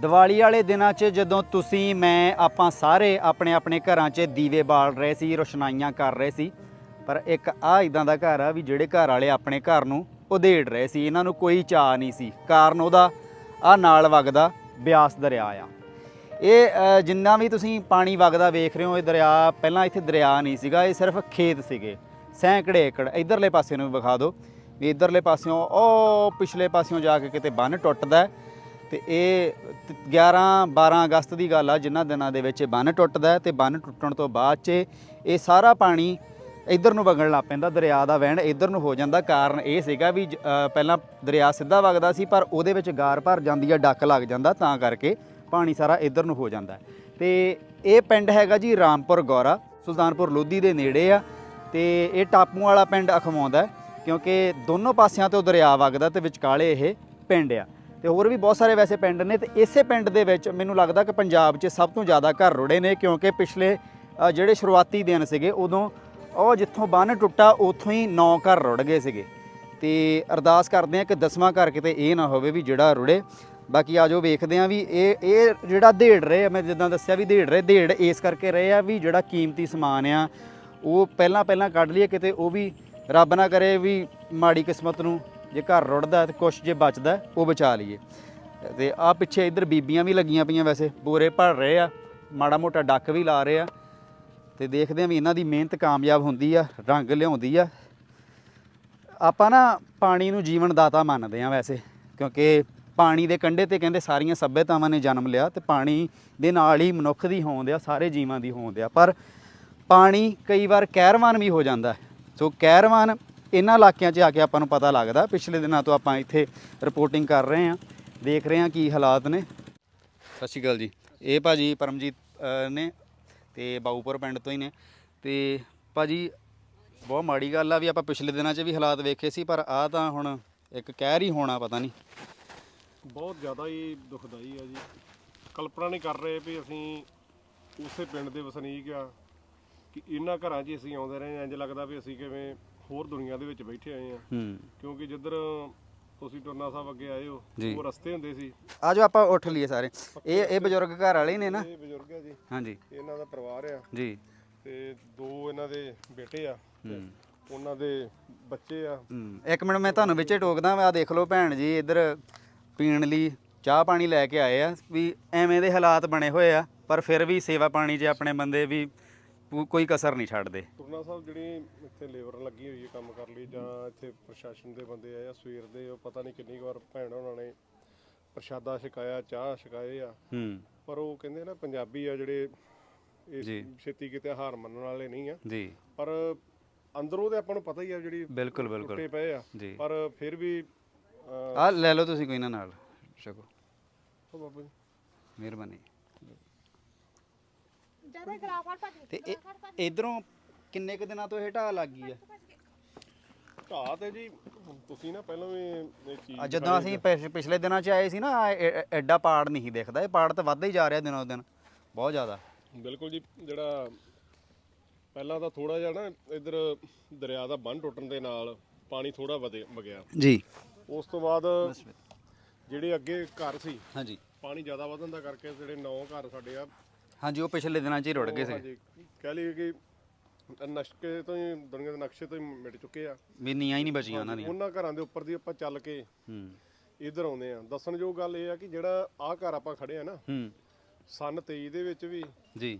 ਦੀਵਾਲੀ ਵਾਲੇ ਦਿਨਾਂ 'ਚ ਜਦੋਂ ਤੁਸੀਂ, ਮੈਂ, ਆਪਾਂ ਸਾਰੇ ਆਪਣੇ ਆਪਣੇ ਘਰਾਂ 'ਚ ਦੀਵੇ ਬਾਲ ਰਹੇ ਸੀ, ਰੋਸ਼ਨਾਈਆਂ ਕਰ ਰਹੇ ਸੀ, ਪਰ ਇੱਕ ਆ ਇਦਾਂ ਦਾ ਘਰ ਆ ਵੀ ਜਿਹੜੇ ਘਰ ਵਾਲੇ ਆਪਣੇ ਘਰ ਨੂੰ ਉਧੇੜ ਰਹੇ ਸੀ, ਇਹਨਾਂ ਨੂੰ ਕੋਈ ਚਾਹ ਨਹੀਂ ਸੀ। ਕਾਰਨ ਉਹਦਾ ਆ ਨਾਲ ਵਗਦਾ ਬਿਆਸ ਦਰਿਆ ਆ। ਇਹ ਜਿੰਨਾ ਵੀ ਤੁਸੀਂ ਪਾਣੀ ਵਗਦਾ ਵੇਖ ਰਹੇ ਹੋ, ਇਹ ਦਰਿਆ ਪਹਿਲਾਂ ਇੱਥੇ ਦਰਿਆ ਨਹੀਂ ਸੀਗਾ, ਇਹ ਸਿਰਫ ਖੇਤ ਸੀਗੇ। ਸੈਂਕੜੇ ਏਕੜ, ਇਧਰਲੇ ਪਾਸੇ ਨੂੰ ਵੀ ਵਿਖਾ ਦਿਓ ਵੀ ਇਧਰਲੇ ਪਾਸਿਓਂ, ਉਹ ਪਿਛਲੇ ਪਾਸਿਓਂ ਜਾ ਕੇ ਕਿਤੇ ਬੰਨ ਟੁੱਟਦਾ ਤੇ ਇਹ ਤ- 11 12 ਅਗਸਤ ਦੀ ਗੱਲ ਆ, ਜਿਨ੍ਹਾਂ ਦਿਨਾਂ ਦੇ ਵਿੱਚ ਇਹ ਬੰਨ ਟੁੱਟਦਾ ਹੈ ਤੇ ਬੰਨ ਟੁੱਟਣ ਤੋਂ ਬਾਅਦ 'ਚ ਇਹ ਸਾਰਾ ਪਾਣੀ ਇੱਧਰ ਨੂੰ ਵਗਣ ਲੱਗ ਪੈਂਦਾ, ਦਰਿਆ ਦਾ ਵਹਿਣ ਇੱਧਰ ਨੂੰ ਹੋ ਜਾਂਦਾ ਕਾਰਨ ਇਹ ਸੀਗਾ ਵੀ ਜ- ਪਹਿਲਾਂ ਦਰਿਆ ਸਿੱਧਾ ਵਗਦਾ ਸੀ, ਪਰ ਉਹਦੇ ਵਿੱਚ ਗਾਰ ਭਰ ਜਾਂਦੀ ਆ, ਡੱਕ ਲੱਗ ਜਾਂਦਾ, ਤਾਂ ਕਰਕੇ ਪਾਣੀ ਸਾਰਾ ਇੱਧਰ ਨੂੰ ਹੋ ਜਾਂਦਾ ਹੈ। ਤੇ ਇਹ ਪਿੰਡ ਹੈਗਾ ਜੀ ਰਾਮਪੁਰ ਗੌਰਾ, ਸੁਲਤਾਨਪੁਰ ਲੋਧੀ ਦੇ ਨੇੜੇ ਆ ਤੇ ਇਹ ਟਾਪੂ ਵਾਲਾ ਪਿੰਡ ਅਖਵਾਉਂਦਾ ਕਿਉਂਕਿ ਦੋਨੋਂ ਪਾਸਿਆਂ ਤੋਂ ਦਰਿਆ ਵਗਦਾ ਤੇ ਵਿਚਕਾਲੇ ਇਹ ਪਿੰਡ ਆ ਤੇ ਹੋਰ ਵੀ ਬਹੁਤ ਸਾਰੇ ਵੈਸੇ ਪਿੰਡ ਨੇ ਤੇ ਇਸੇ ਪਿੰਡ ਦੇ ਵਿੱਚ ਮੈਨੂੰ ਲੱਗਦਾ ਕਿ ਪੰਜਾਬ 'ਚ ਸਭ ਤੋਂ ਜ਼ਿਆਦਾ ਘਰ ਰੁੜੇ ਨੇ ਕਿਉਂਕਿ ਪਿਛਲੇ ਜਿਹੜੇ ਸ਼ੁਰੂਆਤੀ ਦਿਨ ਸੀਗੇ ਉਦੋਂ ਉਹ ਜਿੱਥੋਂ ਬੰਨ ਟੁੱਟਾ ਉੱਥੋਂ ਹੀ ਨੌ ਘਰ ਰੁੜ ਗਏ ਸੀਗੇ। ਤੇ ਅਰਦਾਸ ਕਰਦੇ ਆ ਕਿ ਦਸਵਾਂ ਘਰ ਕਿਤੇ ਇਹ ਨਾ ਹੋਵੇ ਵੀ ਜਿਹੜਾ ਰੁੜੇ। ਬਾਕੀ ਆਜੋ ਵੇਖਦੇ ਆ ਵੀ ਇਹ ਇਹ ਜਿਹੜਾ ਢੇੜ ਰਹੇ ਆ, ਮੈਂ ਜਿੱਦਾਂ ਦੱਸਿਆ ਵੀ ਢੇੜ ਰਹੇ ਢੇੜ ਇਸ ਕਰਕੇ ਰਹੇ ਆ ਵੀ ਜਿਹੜਾ ਕੀਮਤੀ ਸਮਾਨ ਆ ਉਹ ਪਹਿਲਾਂ ਪਹਿਲਾਂ ਕੱਢ ਲਈਏ ਕਿਤੇ ਉਹ ਵੀ ਰੱਬ ਨਾ ਕਰੇ ਵੀ ਮਾੜੀ ਕਿਸਮਤ ਨੂੰ ਜੇ ਘਰ ਰੁੜਦਾ ਤੇ ਕੁਛ ਜੇ ਬਚਦਾ, ਉਹ ਬਚਾ ਲਈਏ। ਤੇ ਆ ਪਿੱਛੇ ਇੱਧਰ ਬੀਬੀਆਂ ਵੀ ਲੱਗੀਆਂ ਪਈਆਂ ਵੈਸੇ, ਬੋਰੇ ਭਰ ਰਹੇ ਆ, ਮਾੜਾ ਮੋਟਾ ਡੱਕ ਵੀ ਲਾ ਰਹੇ ਆ। ਤੇ ਦੇਖਦੇ ਆ ਵੀ ਇਹਨਾਂ ਦੀ ਮਿਹਨਤ ਕਾਮਯਾਬ ਹੁੰਦੀ ਆ, ਰੰਗ ਲਿਆਉਂਦੀ ਆ। ਆਪਾਂ ਨਾ ਪਾਣੀ ਨੂੰ ਜੀਵਨ ਦਾਤਾ ਮੰਨਦੇ ਆ ਵੈਸੇ, ਕਿਉਂਕਿ ਪਾਣੀ ਦੇ ਕੰਢੇ ਤੇ ਕਹਿੰਦੇ ਸਾਰੀਆਂ ਸੱਭਿਅਤਾਵਾਂ ਨੇ ਜਨਮ ਲਿਆ ਤੇ ਪਾਣੀ ਦੇ ਨਾਲ ਹੀ ਮਨੁੱਖ ਦੀ ਹੋਂਦ ਆ, ਸਾਰੇ ਜੀਵਾਂ ਦੀ ਹੋਂਦ ਆ। ਪਰ ਪਾਣੀ ਕਈ ਵਾਰ ਕਹਿਰਵਾਨ ਵੀ ਹੋ ਜਾਂਦਾ। ਸੋ ਕਹਿਰਵਾਨ ਇਹਨਾਂ ਇਲਾਕਿਆਂ 'ਚ ਆ ਕੇ ਆਪਾਂ ਨੂੰ ਪਤਾ ਲੱਗਦਾ। ਪਿਛਲੇ ਦਿਨਾਂ ਤੋਂ ਆਪਾਂ ਇੱਥੇ ਰਿਪੋਰਟਿੰਗ ਕਰ ਰਹੇ ਹਾਂ। ਦੇਖ ਰਹੇ ਹਾਂ ਕੀ ਹਾਲਾਤ ਨੇ। ਸਤਿ ਸ਼੍ਰੀ ਅਕਾਲ ਜੀ। ਇਹ ਭਾਜੀ ਪਰਮਜੀਤ ਅ, ਨੇ ਤੇ ਬਾਊਪੁਰ ਪਿੰਡ ਤੋਂ ਹੀ ਨੇ। ਤੇ ਭਾਜੀ ਬਹੁਤ ਮਾੜੀ ਗੱਲ ਆ ਵੀ ਆਪਾਂ ਪਿਛਲੇ ਦਿਨਾਂ 'ਚ ਵੀ ਹਾਲਾਤ ਵੇਖੇ ਸੀ ਪਰ ਆ ਤਾਂ ਹੁਣ ਇੱਕ ਕਹਿਰ ਹੀ ਹੋਣਾ ਪਤਾ ਨਹੀਂ। ਬਹੁਤ ਜ਼ਿਆਦਾ ਹੀ ਦੁਖਦਾਈ ਆ ਜੀ। ਕਲਪਨਾ ਨਹੀਂ ਕਰ ਰਹੇ ਵੀ ਅਸੀਂ ਉਸੇ ਪਿੰਡ ਦੇ ਵਸਨੀਕ ਆ ਕਿ ਇਹਨਾਂ ਘਰਾਂ 'ਚ ਹੀ ਅਸੀਂ ਆਉਂਦੇ ਰਹੇ ਹਾਂ। ਇੰਝ ਲੱਗਦਾ ਵੀ ਅਸੀਂ ਕਿਵੇਂ ਹੋਰ ਦੁਨੀਆ ਦੇ ਵਿੱਚ ਬੈਠੇ ਆਏ ਆ। ਹੂੰ। ਕਿਉਂਕਿ ਜਿੱਧਰ ਤੁਸੀਂ ਟੁਰਨਾ ਸਾਹਿਬ ਅੱਗੇ ਆਏ ਹੋ ਜੀ। ਉਹ ਰਸਤੇ ਹੁੰਦੇ ਸੀ। ਆਜੋ ਆਪਾਂ ਉੱਠ ਲਈਏ ਸਾਰੇ। ਇਹ ਇਹ ਬਜ਼ੁਰਗ ਘਰ ਵਾਲੇ ਹੀ ਨੇ ਨਾ? ਇਹ ਬਜ਼ੁਰਗ ਆ ਜੀ। ਹਾਂਜੀ। ਇਹਨਾਂ ਦਾ ਪਰਿਵਾਰ ਆ। ਜੀ। ਤੇ ਦੋ ਇਹਨਾਂ ਦੇ ਬੇਟੇ ਆ ਹੂੰ। ਉਹਨਾਂ ਦੇ ਬੱਚੇ ਆ। ਇੱਕ ਮਿੰਟ ਮੈਂ ਤੁਹਾਨੂੰ ਵਿੱਚੇ ਟੋਕਦਾ ਆ ਦੇਖ ਲਓ ਭੈਣ ਜੀ ਇੱਧਰ ਪੀਣ ਲਈ ਚਾਹ ਪਾਣੀ ਲੈ ਕੇ ਆਏ ਆ ਵੀ ਐਵੇਂ ਦੇ ਹਾਲਾਤ ਬਣੇ ਹੋਏ ਆ ਪਰ ਫਿਰ ਵੀ ਸੇਵਾ ਪਾਣੀ 'ਚ ਆਪਣੇ ਬੰਦੇ ਵੀ ਕੋ- ਕੋਈ ਕਸਰ ਨਹੀਂ ਛੱਡਦੇ। ਤੁਰਨਾ ਸਾਹਿਬ ਜਿਹੜੀ ਇੱਥੇ ਲੇਬਰ ਲੱਗੀ ਹੋਈ ਹੈ ਕੰਮ ਕਰ ਲਈ ਜਾਂ ਇੱਥੇ ਪ੍ਰਸ਼ਾਸਨ ਦੇ ਬੰਦੇ ਆ ਸਵੇਰ ਦੇ ਉਹ ਪਤਾ ਨਹੀਂ ਕਿੰਨੀ ਕੁ ਵਾਰ ਭੈਣ ਉਹਨਾਂ ਨੇ ਪ੍ਰਸ਼ਾਦਾ ਛਕਾਇਆ ਚਾਹ ਛਕਾਏ ਆ। ਹੂੰ। ਪਰ ਉਹ ਕਹਿੰਦੇ ਨਾ ਪੰਜਾਬੀ ਆ ਜਿਹੜੇ ਜੀ। ਛੇਤੀ ਕਿਤੇ ਹਾਰ ਮੰਨਣ ਵਾਲੇ ਨਹੀਂ ਆ। ਜੀ। ਪਰ ਅੰਦਰੋਂ ਤੇ ਆਪਾਂ ਨੂੰ ਪਤਾ ਹੀ ਆ ਜਿਹੜੀ ਬਿਲਕੁਲ ਬਿਲਕੁਲ। ਟੁੱਟੇ ਪਏ ਆ। ਜੀ। ਪਰ ਫਿਰ ਵੀ ਅਹ, ਆ ਲੈ ਲਓ ਤੁਸੀਂ ਕੋਈ ਨਾ ਨਾਲ ਛਕੋ। ਉਹ ਬਾਬਾ ਜੀ। ਮਿਹਰਬਾਨੀ। ਜ਼ਿਆਦਾ ਖਰਾਬ ਫੜ ਭੱਜ ਤੇ ਇਹ ਇਧਰੋਂ ਕਿੰਨੇ ਕੁ ਦਿਨਾਂ ਤੋਂ ਇਹ ਢਾਹ ਲੱਗ ਗਈ ਆ? ਘਾਹ ਤੇ ਜੀ ਤੁਸੀਂ ਨਾ ਪਹਿਲਾਂ ਵੀ ਇਹ ਚੀਜ਼ ਆ ਜਦੋਂ ਅਸੀਂ ਪਿਛ- ਪਿਛਲੇ ਦਿਨਾਂ 'ਚ ਆਏ ਸੀ ਨਾ ਆ ਐ- ਐ- ਐਡਾ ਪਾੜ ਨਹੀਂ ਸੀ ਦਿਖਦਾ ਇਹ ਪਾੜ ਤਾਂ ਵੱਧਦਾ ਹੀ ਜਾ ਰਿਹਾ ਦਿਨੋਂ ਦਿਨ ਬਹੁਤ ਜ਼ਿਆਦਾ। ਬਿਲਕੁਲ ਜੀ ਜਿਹੜਾ ਪਹਿਲਾਂ ਤਾਂ ਥੋੜਾ ਜਿਹਾ ਨਾ ਇੱਧਰ ਦਰਿਆ ਦਾ ਬੰਨ ਟੁੱਟਣ ਦੇ ਨਾਲ ਪਾਣੀ ਥੋੜਾ ਵਧੇ ਵਗਿਆ। ਜੀ। ਉਸ ਤੋਂ ਬਾਅਦ ਜਿਹੜੇ ਅੱਗੇ ਘਰ ਸੀ ਹਾਂਜੀ। ਪਾਣੀ ਜ਼ਿਆਦਾ ਵਧਣ ਦਾ ਕਰਕੇ ਜਿਹੜੇ ਨੌ ਘਰ ਸਾਡੇ ਆ ਹਾਂਜੀ ਉਹ ਪਿਛਲੇ ਦਿਨਾਂ 'ਚ ਹੀ ਰੁੜ ਗਏ ਸੀ ਹਾਂਜੀ ਕਹਿ ਲਈਏ ਕਿ ਨਸ਼ਕੇ ਤੋਂ ਹੀ ਦੁਨੀਆ ਦੇ ਨਕਸ਼ੇ ਤੋਂ ਹੀ ਮਿਟ ਚੁੱਕੇ ਆ। ਵੀ ਨੀਆਂ ਹੀ ਨਹੀਂ ਬਚੀਆਂ ਉਹਨਾਂ ਦੀਆਂ। ਉਹਨਾਂ ਘਰਾਂ ਦੇ ਉੱਪਰ ਦੀ ਆਪਾਂ ਚੱਲ ਕੇ ਹੂੰ। ਇੱਧਰ ਆਉਂਦੇ ਆ ਦੱਸਣਯੋਗ ਗੱਲ ਇਹ ਆ ਕਿ ਜਿਹੜਾ ਆਹ ਘਰ ਆਪਾਂ ਖੜੇ ਆ ਨਾ ਹੂੰ। ਸਨ 23 ਦੇ ਵਿੱਚ ਵੀ ਜੀ।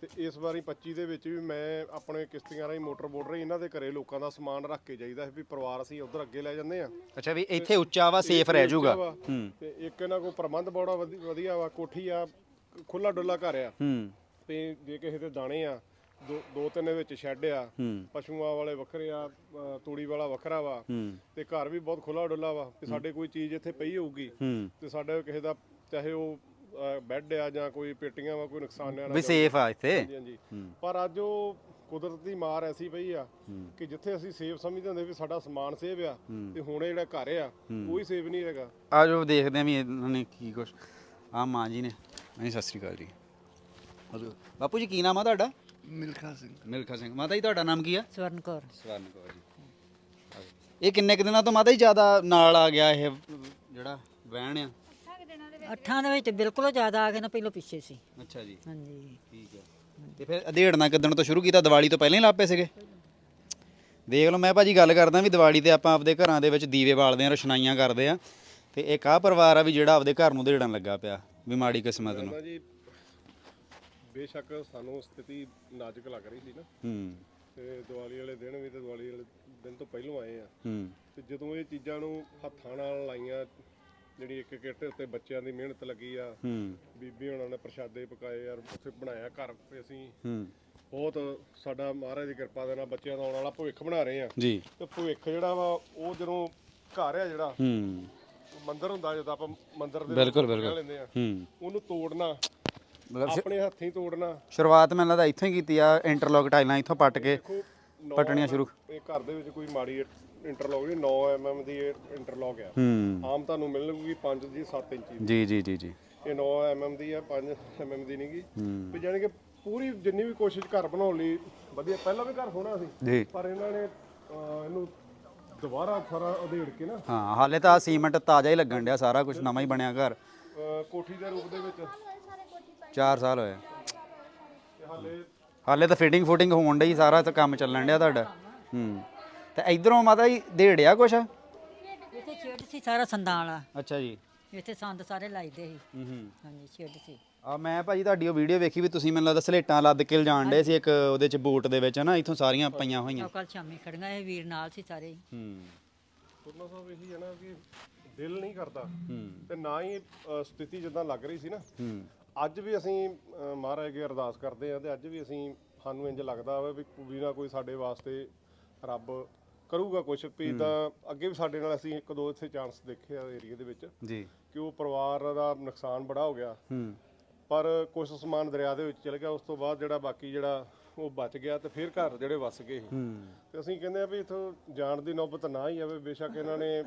ਤੇ ਇਸ ਵਾਰੀ 25 ਦੇ ਵਿੱਚ ਵੀ ਮੈਂ ਆਪਣੇ ਕਿਸ਼ਤੀਆਂ ਰਾਹੀਂ ਮੋਟਰ ਬੋਟ ਰਹੀ ਇਹਨਾਂ ਦੇ ਘਰੇ ਲੋਕਾਂ ਦਾ ਸਮਾਨ ਰੱਖ ਕੇ ਜਾਈਦਾ ਵੀ ਪਰਿਵਾਰ ਅਸੀਂ ਉਧਰ ਅੱਗੇ ਲੈ ਜਾਂਦੇ ਆ ਅੱਛਾ ਵੀ ਇੱਥੇ ਉੱਚਾ ਵਾ ਸੇਫ ਰਹਿ ਜਾਊਗਾ। ਹੂੰ। ਤੇ ਇੱਕ ਇਹਨਾਂ ਕੋਲ ਪ੍ਰਬੰਧ ਬੜਾ ਵਧੀ- ਵਧੀਆ ਵਾ ਕੋਠੀ ਆ ਖੁੱਲਾ ਡੁੱਲਾ ਘਰ ਆ। ਹੂੰ। ਤੇ ਜੇ ਕਿਸੇ ਦੇ ਦਾਣੇ ਆ ਦੋ ਦੋ ਤਿੰਨ ਵਿੱਚ ਸ਼ੈੱਡ ਆ ਹੂੰ। ਪਸ਼ੂਆਂ ਵਾਲੇ ਵੱਖਰੇ ਆ ਅ, ਤੂੜੀ ਵਾਲਾ ਵੱਖਰਾ ਵਾ ਹੂੰ। ਤੇ ਘਰ ਵੀ ਬਹੁਤ ਖੁੱਲਾ ਡੁੱਲਾ ਵਾ ਤੇ ਸਾਡੇ ਕੋਈ ਚੀਜ਼ ਇੱਥੇ ਪਈ ਹੋਊਗੀ ਹੂੰ। ਤੇ ਸਾਡੇ ਕਿਸੇ ਦਾ ਚਾਹੇ ਉਹ ਅ, ਬੈੱਡ ਆ ਜਾਂ ਕੋਈ ਪੇਟੀਆਂ ਵਾ ਕੋਈ ਨੁਕਸਾਨ ਨਾ ਵੀ ਸੇਫ ਆ ਇੱਥੇ? ਹਾਂਜੀ ਹਾਂਜੀ। ਪਰ ਅੱਜ ਉਹ ਕੁਦਰਤ ਦੀ ਮਾਰ ਐਸੀ ਪਈ ਆ ਕਿ ਜਿੱਥੇ ਅਸੀਂ ਸੇਫ ਸਮਝਦੇ ਹੁੰਦੇ ਵੀ ਸਾਡਾ ਸਮਾਨ ਸੇਫ ਆ ਤੇ ਹੁਣ ਇਹ ਜਿਹੜਾ ਘਰ ਆ ਕੋਈ ਸੇਫ ਨਹੀਂ ਹੈਗਾ। ਆ ਜਾਓ ਦੇਖਦੇ ਆਂ ਵੀ ਇਹਨਾਂ ਨੇ ਕੀ ਕੁਛ ਆ ਮਾਂ ਜੀ ਨੇ ਹਾਂਜੀ ਸਤਿ ਸ੍ਰੀ ਅਕਾਲ ਜੀ। ਬਾਪੂ ਜੀ ਕੀ ਨਾਮ ਆ ਤੁਹਾਡਾ? ਮਿਲਖਾ ਸਿੰਘ। ਮਿਲਖਾ ਸਿੰਘ। ਮਾਤਾ ਜੀ ਤੁਹਾਡਾ ਨਾਮ ਕੀ ਆ? ਸਵਰਨ ਕੌਰ। ਸਵਰਨ ਕੌਰ ਜੀ। ਇਹ ਕਿੰਨੇ ਕੁ ਦਿਨਾਂ ਤੋਂ ਮਾਤਾ ਜੀ ਜ਼ਿਆਦਾ ਨਾਲ ਆ ਗਿਆ ਇਹ ਜਿਹੜਾ ਵਹਿਣ ਆ? ਅੱਠਾਂ ਦੇ ਵਿੱਚ ਬਿਲਕੁਲ ਜ਼ਿਆਦਾ ਆ ਗਏ ਨਾ ਪਹਿਲਾਂ ਪਿੱਛੇ ਸੀ। ਅੱਛਾ ਜੀ। ਹਾਂਜੀ। ਠੀਕ ਹੈ ਤੇ ਫਿਰ ਅਧੇੜਨਾ ਕਿਦਣ ਤੋਂ ਸ਼ੁਰੂ ਕੀਤਾ ਦੀਵਾਲੀ ਤੋਂ ਪਹਿਲਾਂ ਹੀ ਲਾਪੇ ਸੀਗੇ? ਦੇਖ ਲਓ ਮੈਂ ਭਾਜੀ ਗੱਲ ਕਰਦਾ ਵੀ ਦੀਵਾਲੀ ਤੇ ਆਪਾਂ ਆਪਦੇ ਘਰਾਂ ਦੇ ਵਿੱਚ ਦੀਵੇ ਬਾਲਦੇ ਆ ਰੋਸ਼ਨਾਈਆਂ ਕਰਦੇ ਆ। ਤੇ ਇੱਕ ਆਹ ਪਰਿਵਾਰ ਆ ਵੀ ਜਿਹੜਾ ਆਪਦੇ ਘਰ ਨੂੰ ਦੇੜਨ ਲੱਗਾ ਪਿਆ। ਵੀ ਮਾੜੀ ਕਿਸਮਤ ਨੂੰ। ਜੀ ਬੇਸ਼ੱਕ ਸਾਨੂੰ ਸਥਿਤੀ ਨਾਜ਼ੁਕ ਲੱਗ ਰਹੀ ਸੀ ਨਾ। ਹੂੰ। ਤੇ ਦੀਵਾਲੀ ਵਾਲੇ ਦਿਨ ਵੀ ਤੇ ਦੀਵਾਲੀ ਵਾਲੇ ਦਿਨ ਤੋਂ ਪਹਿਲਾਂ ਆਏ ਆ। ਹੂੰ। ਤੇ ਜਦੋਂ ਇਹ ਚੀਜ਼ਾਂ ਨੂੰ ਹੱਥਾਂ ਨਾਲ ਲਾਈਆਂ ਜਿਹੜੀ ਇੱਕ ਕਿੱਟ ਉੱਤੇ ਬੱਚਿਆਂ ਦੀ ਮਿਹਨਤ ਲੱਗੀ ਆ ਹੂੰ। ਬੀਬੀ ਉਹਨਾਂ ਨੇ ਪ੍ਰਸ਼ਾਦੇ ਪਕਾਏ ਯਾਰ ਉੱਥੇ ਬਣਾਇਆ ਘਰ ਤੇ ਅਸੀਂ। ਹੂੰ। ਬਹੁਤ ਸਾਡਾ ਮਹਾਰਾਜ ਦੀ ਕਿਰਪਾ ਦੇ ਨਾਲ ਬੱਚਿਆਂ ਦਾ ਆਉਣ ਵਾਲਾ ਭਵਿੱਖ ਬਣਾ ਰਹੇ ਆ। ਜੀ। ਤੇ ਭਵਿੱਖ ਜਿਹੜਾ ਵਾ ਉਹ ਜਦੋਂ ਘਰ ਆ ਜਿਹੜਾ ਹੂੰ। ਮੰਦਿਰ ਹੁੰਦਾ ਜਦੋਂ ਆਪਾਂ ਮੰਦਿਰ ਦੇ ਬਿਲਕੁਲ, ਬਿਲਕੁਲ। ਲੈਂਦੇ ਆ। ਹੂੰ। ਉਹਨੂੰ ਤੋੜਨਾ ਮਤਲਬ ਸ਼- ਆਪਣੇ ਹੱਥੀਂ ਤੋੜਨਾ। ਸ਼ੁਰੂਆਤ ਮੈਨੂੰ ਲੱਗਦਾ ਇੱਥੋਂ ਹੀ ਕੀਤੀ ਆ ਇੰਟਰਲੌਕ ਟਾਈਲਾਂ ਇੱਥੋਂ ਪੱਟ ਕੇ ਦੇਖੋ ਨੌ ਪਟਣੀਆਂ ਸ਼ੁਰੂ। ਇਹ ਘਰ ਦੇ ਵਿੱਚ ਕੋਈ ਮਾੜੀ ਇੰਟਰਲੌਕ ਨਹੀਂ 9 ਐਮਐਮ ਦੀ ਇੰਟਰਲੌਕ ਆ। ਹੂੰ। ਆਮ ਤੁਹਾਨੂੰ ਮਿਲੂਗੀ 5 ਦੀ 7 ਇੰਚੀ ਦੀ। ਜੀ ਜੀ ਜੀ ਜੀ। ਇਹ 9 ਐਮਐਮ ਦੀ ਆ 5 ਐਮਐਮ ਦੀ ਨਹੀਂਗੀ। ਵੀ ਜਾਣੀ ਕਿ ਪੂਰੀ ਜਿੰਨੀ ਵੀ ਕੋਸ਼ਿਸ਼ ਘਰ ਬਣਾਉਣ ਲਈ ਵਧੀਆ ਪਹਿਲਾਂ ਵੀ ਘਰ ਸੋਹਣਾ ਸੀ। ਜੀ। ਪਰ ਇਹਨਾਂ ਨੇ ਅਹ, ਇਹਨੂੰ ਦੁਬਾਰਾ ਸਾਰਾ ਉਧੇੜ ਕੇ ਨਾ? ਹਾਂ ਹਾਲੇ ਤਾਂ ਸੀਮੈਂਟ ਤਾਜ਼ਾ ਹੀ ਲੱਗਣ ਡਿਆ ਸਾਰਾ ਕੁਝ ਨਵਾਂ ਹੀ ਬਣਿਆ ਘਰ। ਅਹ, ਕੋਠੀ ਦੇ ਰੂਪ ਦੇ ਵਿੱਚ? 4 ਸਾਲ ਹੋਏ। ਤੇ ਹਾਲੇ ਹਾਲੇ ਤਾਂ ਫਿਟਿੰਗ ਫੁਟਿੰਗ ਹੋਣ ਡਈ ਸਾਰਾ ਤਾਂ ਕੰਮ ਚੱਲਣ ਡਿਆ ਤੁਹਾਡਾ। ਹੂੰ। ਤੇ ਇਧਰੋਂ ਮਾਤਾ ਜੀ ਦੇੜਿਆ ਕੁਛ? ਇੱਥੇ ਛੇੜ ਸੀ ਸਾਰਾ ਸੰਦਾਂ ਵਾਲਾ ਅੱਛਾ ਜੀ। ਇੱਥੇ ਸੰਦ ਸਾਰੇ ਲਾਈਦੇ ਸੀ। ਹੂੰ ਹੂੰ। ਹਾਂਜੀ ਛੇੜ ਸੀ। ਆ ਮੈਂ ਭਾਜੀ ਤੁਹਾਡੀ ਉਹ ਵੀਡੀਓ ਵੇਖੀ ਵੀ ਤੁਸੀਂ ਮੈਨੂੰ ਲੱਗਦਾ ਸਲੇਟਾਂ ਲੱਦ ਕੇ ਲਿਜਾਣ ਡੇ ਸੀ ਇੱਕ ਉਹਦੇ ਚ ਬੂਟ ਦੇ ਵਿੱਚ ਨਾ ਇੱਥੋਂ ਸਾਰੀਆਂ ਪਈਆਂ ਹੋਈਆਂ। ਉਹ ਕੱਲ ਸ਼ਾਮੀ ਖੜੀਆਂ ਇਹ ਵੀਰ ਨਾਲ ਸੀ ਸਾਰੇ। ਹੀ। ਹੂੰ ਸੁਰਨਾ ਸਾਹਿਬ ਇਹੀ ਹੈ ਨਾ ਕਿ ਦਿਲ ਨਹੀਂ ਕਰਦਾ ਤੇ ਨਾ ਹੀ ਸਥਿਤੀ ਜਿੱਦਾਂ ਲੱਗ ਰਹੀ ਸੀ ਨਾ। ਹੂੰ। ਅੱਜ ਵੀ ਅਸੀਂ ਮਹਾਰਾਜ ਅੱਗੇ ਅਰਦਾਸ ਕਰਦੇ ਆ ਤੇ ਅੱਜ ਵੀ ਅਸੀਂ ਸਾਨੂੰ ਇੰਜ ਲੱਗਦਾ ਵਾ ਵੀ ਕੋਈ ਨਾ ਕੋਈ ਸਾਡੇ ਵਾਸਤੇ ਰੱਬ ਕਰੂਗਾ ਕੁਝ ਵੀ ਤਾਂ ਅੱਗੇ ਵੀ ਸਾਡੇ ਨਾਲ ਅਸੀਂ ਇੱਕ ਦੋ ਇੱਥੇ ਚਾਂਸ ਦੇਖੇ ਆ ਏਰੀਆ ਦੇ ਵਿੱਚ ਜੀ। ਕਿ ਉਹ ਪਰਿਵਾਰ ਦਾ ਨੁਕਸਾਨ ਬੜਾ ਹੋ ਗਿਆ। ਹੂੰ। ਪਰ ਕੁਝ ਸਮਾਨ ਦਰਿਆ ਦੇ ਵਿੱਚ ਚਲ ਗਿਆ ਉਸ ਤੋਂ ਬਾਅਦ ਜਿਹੜਾ ਬਾਕੀ ਜਿਹੜਾ ਉਹ ਬਚ ਗਿਆ ਤੇ ਫਿਰ ਘਰ ਜਿਹੜੇ ਵਸ ਗਏ ਸੀ। ਹੂੰ। ਤੇ ਅਸੀਂ ਕਹਿੰਦੇ ਆ ਵੀ ਇਥੋਂ ਜਾਣ ਦੀ ਨੌਬਤ ਨਾ ਹੀ ਆਵੇ ਬੇਸ਼ੱਕ ਇਹਨਾਂ ਨੇ